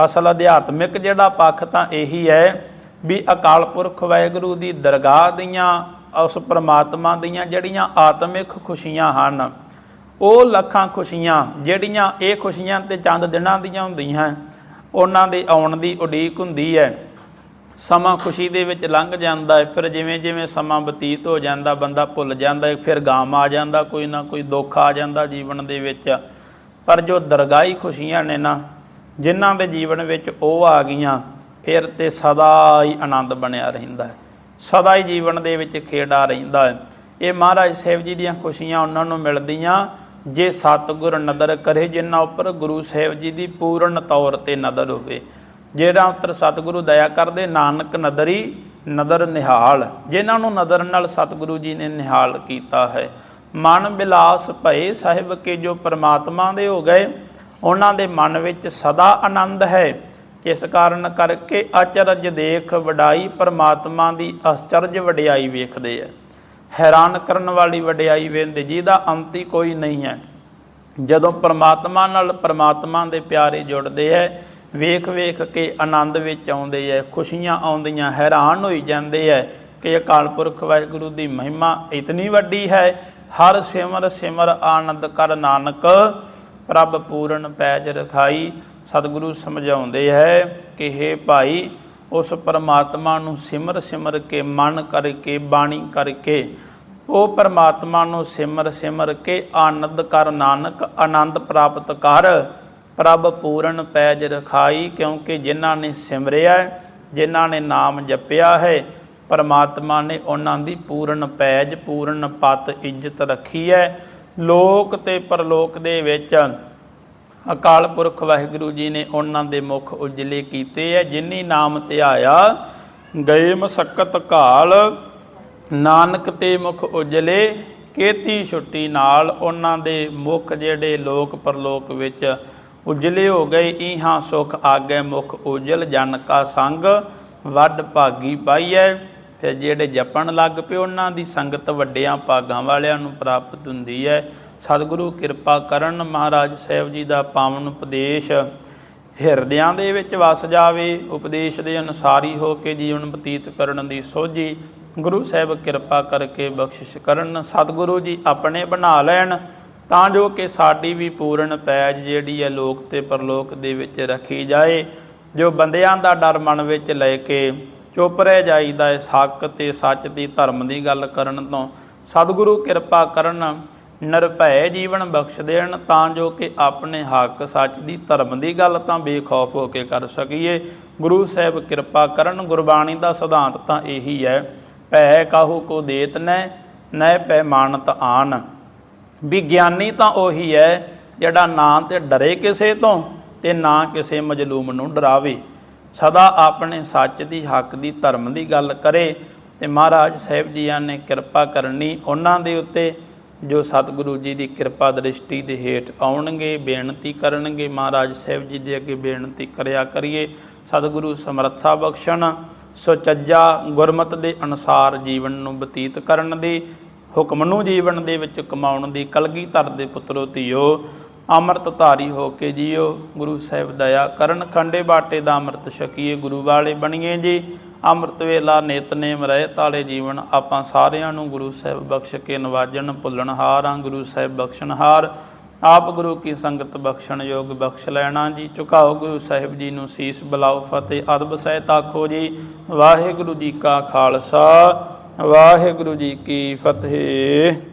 Speaker 1: ਅਸਲ ਅਧਿਆਤਮਿਕ ਜਿਹੜਾ ਪੱਖ ਤਾਂ ਇਹੀ ਹੈ ਵੀ ਅਕਾਲ ਪੁਰਖ ਵਾਹਿਗੁਰੂ ਦੀ ਦਰਗਾਹ ਦੀਆਂ, ਉਸ ਪ੍ਰਮਾਤਮਾ ਦੀਆਂ ਜਿਹੜੀਆਂ ਆਤਮਿਕ ਖੁਸ਼ੀਆਂ ਹਨ, ਉਹ ਲੱਖਾਂ ਖੁਸ਼ੀਆਂ, ਜਿਹੜੀਆਂ ਇਹ ਖੁਸ਼ੀਆਂ ਤੇ ਚੰਦ ਦਿਨਾਂ ਦੀਆਂ ਹੁੰਦੀਆਂ। ਉਹਨਾਂ ਦੇ ਆਉਣ ਦੀ ਉਡੀਕ ਹੁੰਦੀ ਹੈ। ਸਮਾਂ ਖੁਸ਼ੀ ਦੇ ਵਿੱਚ ਲੰਘ ਜਾਂਦਾ ਹੈ, ਫਿਰ ਜਿਵੇਂ ਜਿਵੇਂ ਸਮਾਂ ਬਤੀਤ ਹੋ ਜਾਂਦਾ, ਬੰਦਾ ਭੁੱਲ ਜਾਂਦਾ ਹੈ, ਫਿਰ ਗਾਮ ਆ ਜਾਂਦਾ, ਕੋਈ ਨਾ ਕੋਈ ਦੁੱਖ ਆ ਜਾਂਦਾ ਜੀਵਨ ਦੇ ਵਿੱਚ। ਪਰ ਜੋ ਦਰਗਾਹੀ ਖੁਸ਼ੀਆਂ ਨੇ ਨਾ, ਜਿਨ੍ਹਾਂ ਦੇ ਜੀਵਨ ਵਿੱਚ ਉਹ ਆ ਗਈਆਂ, ਫਿਰ ਤੇ ਸਦਾ ਹੀ ਆਨੰਦ ਬਣਿਆ ਰਹਿੰਦਾ ਹੈ। ਸਦਾ ਹੀ ਜੀਵਨ ਦੇ ਵਿੱਚ ਖੇੜਾ ਰਹਿੰਦਾ ਹੈ। ਇਹ ਮਹਾਰਾਜ ਸਾਹਿਬ ਜੀ ਦੀਆਂ ਖੁਸ਼ੀਆਂ ਉਹਨਾਂ ਨੂੰ ਮਿਲਦੀਆਂ ਜੇ ਸਤਿਗੁਰ ਨਦਰ ਕਰੇ ਜਿਨ੍ਹਾਂ ਉੱਪਰ ਗੁਰੂ ਸਾਹਿਬ ਜੀ ਦੀ ਪੂਰਨ ਤੌਰ ਤੇ ਨਦਰ ਹੋਵੇ। ਜਿਹੜਾ ਉੱਤਰ ਸਤਿਗੁਰੂ ਦਇਆ ਕਰਦੇ, ਨਾਨਕ ਨਦਰੀ ਨਦਰ ਨਿਹਾਲ। ਜਿਨ੍ਹਾਂ ਨੂੰ ਨਦਰ ਨਾਲ ਸਤਿਗੁਰੂ ਜੀ ਨੇ ਨਿਹਾਲ ਕੀਤਾ ਹੈ। ਮਨ ਬਿਲਾਸ ਭਏ ਸਾਹਿਬ ਕੇ ਜੋ ਪ੍ਰਮਾਤਮਾ ਦੇ ਹੋ ਗਏ, ਉਹਨਾਂ ਦੇ ਮਨ ਵਿੱਚ ਸਦਾ ਆਨੰਦ ਹੈ। ਇਸ ਕਾਰਨ ਕਰਕੇ ਅਚਰਜ ਦੇਖ ਵਡਾਈ ਪ੍ਰਮਾਤਮਾ ਦੀ ਅਚਰਜ ਵਡਿਆਈ ਵੇਖਦੇ ਆ। ਹੈਰਾਨ ਕਰਨ ਵਾਲੀ ਵਡਿਆਈ ਵੇਂਦੇ, ਜਿਹਦਾ ਅੰਤੀ ਕੋਈ ਨਹੀਂ ਹੈ। ਜਦੋਂ ਪਰਮਾਤਮਾ ਨਾਲ ਪਰਮਾਤਮਾ ਦੇ ਪਿਆਰੇ ਜੁੜਦੇ ਐ, ਵੇਖ ਵੇਖ ਕੇ ਆਨੰਦ ਵਿੱਚ ਆਉਂਦੇ ਐ, ਖੁਸ਼ੀਆਂ ਆਉਂਦੀਆਂ, ਹੈਰਾਨ ਹੋਈ ਜਾਂਦੇ ਐ ਕਿ ਅਕਾਲ ਪੁਰਖ ਵਾਹਿਗੁਰੂ ਦੀ ਮਹਿਮਾ ਇਤਨੀ ਵੱਡੀ ਹੈ। ਹਰ ਸਿਮਰ ਸਿਮਰ ਆਨੰਦ ਕਰ ਨਾਨਕ, ਪ੍ਰਭ ਪੂਰਨ ਪੈਜ ਰਖਾਈ, ਸਤਿਗੁਰੂ ਸਮਝਾਉਂਦੇ ਹੈ ਕਿ हे ਭਾਈ ਉਸ ਪਰਮਾਤਮਾ ਨੂੰ ਸਿਮਰ ਸਿਮਰ ਕੇ, ਮਨ ਕਰਕੇ, ਬਾਣੀ ਕਰਕੇ, ਉਹ ਪਰਮਾਤਮਾ ਨੂੰ ਸਿਮਰ ਸਿਮਰ ਕੇ, ਆਨੰਦ ਕਰ, ਨਾਨਕ ਆਨੰਦ ਪ੍ਰਾਪਤ ਕਰ। ਪ੍ਰਭ ਪੂਰਨ ਪੈਜ ਰਖਾਈ, ਕਿਉਂਕਿ ਜਿਨ੍ਹਾਂ ਨੇ ਸਿਮਰਿਆ ਜਿਨ੍ਹਾਂ ਨੇ ਨਾਮ ਜਪਿਆ ਹੈ, ਪਰਮਾਤਮਾ ਨੇ ਉਹਨਾਂ ਦੀ ਪੂਰਨ ਪੈਜ, ਪੂਰਨ ਪਤ ਇੱਜ਼ਤ ਰੱਖੀ ਹੈ। ਲੋਕ ਤੇ ਪਰਲੋਕ ਦੇ ਵਿੱਚ ਅਕਾਲ ਪੁਰਖ ਵਾਹਿਗੁਰੂ ਜੀ ਨੇ ਉਹਨਾਂ ਦੇ ਮੁਖ ਉਜਲੇ ਕੀਤੇ ਐ ਜਿਨੀ ਨਾਮ ਧਿਆਇਆ ਗਏ ਮਸਕਤ ਕਾਲ, ਨਾਨਕ ਤੇ ਮੁਖ ਉਜਲੇ, ਕੇਤੀ ਛੁੱਟੀ ਨਾਲ ਉਹਨਾਂ ਦੇ ਮੁਖ ਜਿਹੜੇ ਲੋਕ ਪਰਲੋਕ ਵਿੱਚ ਉਜਲੇ ਹੋ ਗਏ ਇਹਾਂ ਸੁਖ ਆਗੇ ਮੁਖ ਉਜਲ, ਜਨ ਕਾ ਸੰਗ ਵੱਡ ਭਾਗੀ ਪਾਈਐ। ਫਿਰ ਜਿਹੜੇ ਜਪਣ ਲੱਗ ਪਏ, ਉਹਨਾਂ ਦੀ ਸੰਗਤ ਵੱਡਿਆਂ ਭਾਗਾਂ ਵਾਲਿਆਂ ਨੂੰ ਪ੍ਰਾਪਤ ਹੁੰਦੀ ਹੈ ਸਤਿਗੁਰੂ ਕਿਰਪਾ ਕਰਨ ਮਹਾਰਾਜ ਸਾਹਿਬ ਜੀ ਦਾ ਪਾਵਨ ਉਪਦੇਸ਼ ਹਿਰਦਿਆਂ ਦੇ ਵਿੱਚ ਵਸ ਜਾਵੇ, ਉਪਦੇਸ਼ ਦੇ ਅਨੁਸਾਰੀ ਹੋ ਕੇ ਜੀਵਨ ਬਤੀਤ ਕਰਨ ਦੀ ਸੋਝੀ ਗੁਰੂ ਸਾਹਿਬ ਕਿਰਪਾ ਕਰਕੇ ਬਖਸ਼ਿਸ਼ ਕਰਨ, ਸਤਿਗੁਰੂ ਜੀ ਆਪਣੇ ਬਣਾ ਲੈਣ, ਤਾਂ ਜੋ ਕਿ ਸਾਡੀ ਵੀ ਪੂਰਨ ਪੈਜ ਜਿਹੜੀ ਹੈ ਲੋਕ ਤੇ ਪਰਲੋਕ ਦੇ ਵਿੱਚ ਰੱਖੀ ਜਾਏ, ਜੋ ਬੰਦਿਆਂ ਦਾ ਡਰ ਮਨ ਵਿੱਚ ਲੈ ਕੇ ਚੁੱਪ ਰਹਿ ਜਾਈਦਾ ਹੈ ਹੱਕ ਤੇ ਸੱਚ ਦੀ ਧਰਮ ਦੀ ਗੱਲ ਕਰਨ ਤੋਂ, ਸਤਿਗੁਰੂ ਕਿਰਪਾ ਕਰਨ ਨਿਰਭੈ ਜੀਵਨ ਬਖਸ਼ ਦੇਣ, ਤਾਂ ਜੋ ਕਿ ਆਪਣੇ ਹੱਕ ਸੱਚ ਦੀ ਧਰਮ ਦੀ ਗੱਲ ਤਾਂ ਬੇਖੌਫ ਹੋ ਕੇ ਕਰ ਸਕੀਏ। ਗੁਰੂ ਸਾਹਿਬ ਕਿਰਪਾ ਕਰਨ, ਗੁਰਬਾਣੀ ਦਾ ਸਿਧਾਂਤ ਤਾਂ ਇਹੀ ਹੈ, ਭੈ ਕਾਹੂ ਕੋ ਦੇਤ ਨੈ ਨੈ ਪੈ ਮਾਨਤ ਆਨ। ਵਿਗਿਆਨੀ ਤਾਂ ਉਹੀ ਹੈ, ਜਿਹੜਾ ਨਾ ਤੇ ਡਰੇ ਕਿਸੇ ਤੋਂ ਤੇ ਨਾ ਕਿਸੇ ਮਜਲੂਮ ਨੂੰ ਡਰਾਵੇ। ਸਦਾ ਆਪਣੇ ਸੱਚ ਦੀ, ਹੱਕ ਦੀ, ਧਰਮ ਦੀ ਗੱਲ ਕਰੇ। ਤੇ ਮਹਾਰਾਜ ਸਾਹਿਬ ਜੀਆਂ ਨੇ ਕਿਰਪਾ ਕਰਨੀ ਉਹਨਾਂ ਦੇ ਉੱਤੇ। ਜੋ ਸਤਿਗੁਰੂ ਜੀ ਦੀ ਕਿਰਪਾ ਦ੍ਰਿਸ਼ਟੀ ਦੇ ਹੇਠ ਆਉਣਗੇ, ਬੇਨਤੀ ਕਰਨਗੇ, ਮਹਾਰਾਜ ਸਾਹਿਬ ਜੀ ਦੇ ਅੱਗੇ ਬੇਨਤੀ ਕਰਿਆ ਕਰੀਏ। ਸਤਿਗੁਰੂ ਸਮਰੱਥਾ ਬਖਸ਼ਣ, ਸੁਚੱਜਾ ਗੁਰਮਤ ਦੇ ਅਨੁਸਾਰ ਜੀਵਨ ਨੂੰ ਬਤੀਤ ਕਰਨ ਦੀ, ਹੁਕਮ ਨੂੰ ਜੀਵਨ ਦੇ ਵਿੱਚ ਕਮਾਉਣ ਦੀ ਕਲਗੀ ਧਰ ਦੇ ਪੁੱਤਰੋ ਧੀਓ ਅੰਮ੍ਰਿਤ ਧਾਰੀ ਹੋ ਕੇ ਜੀਓ। ਗੁਰੂ ਸਾਹਿਬ ਦਇਆ ਕਰਨ, ਖੰਡੇ ਬਾਟੇ ਦਾ ਅੰਮ੍ਰਿਤ ਛਕੀਏ, ਗੁਰੂ ਵਾਲੇ ਬਣੀਏ ਜੀ। ਅੰਮ੍ਰਿਤ ਵੇਲਾ ਨਿਤਨੇਮ ਰਹਿ, ਤਾਲੇ ਜੀਵਨ ਆਪਾਂ ਸਾਰਿਆਂ ਨੂੰ ਗੁਰੂ ਸਾਹਿਬ ਬਖਸ਼ ਕੇ ਨਵਾਜਣ ਭੁੱਲਣਹਾਰਾਂ ਗੁਰੂ ਸਾਹਿਬ ਬਖਸ਼ਣਹਾਰ ਆਪ ਗੁਰੂ ਕੀ ਸੰਗਤ ਬਖਸ਼ਣ ਯੋਗ ਬਖਸ਼ ਲੈਣਾ ਜੀ। ਝੁਕਾਓ ਗੁਰੂ ਸਾਹਿਬ ਜੀ ਨੂੰ ਸੀਸ, ਬਲਾਓ ਫਤਿਹ, ਅਦਬ ਸਹਿਤ ਆਖੋ ਜੀ। ਵਾਹਿਗੁਰੂ ਜੀ ਕਾ ਖਾਲਸਾ, ਵਾਹਿਗੁਰੂ ਜੀ ਕੀ ਫਤਿਹ।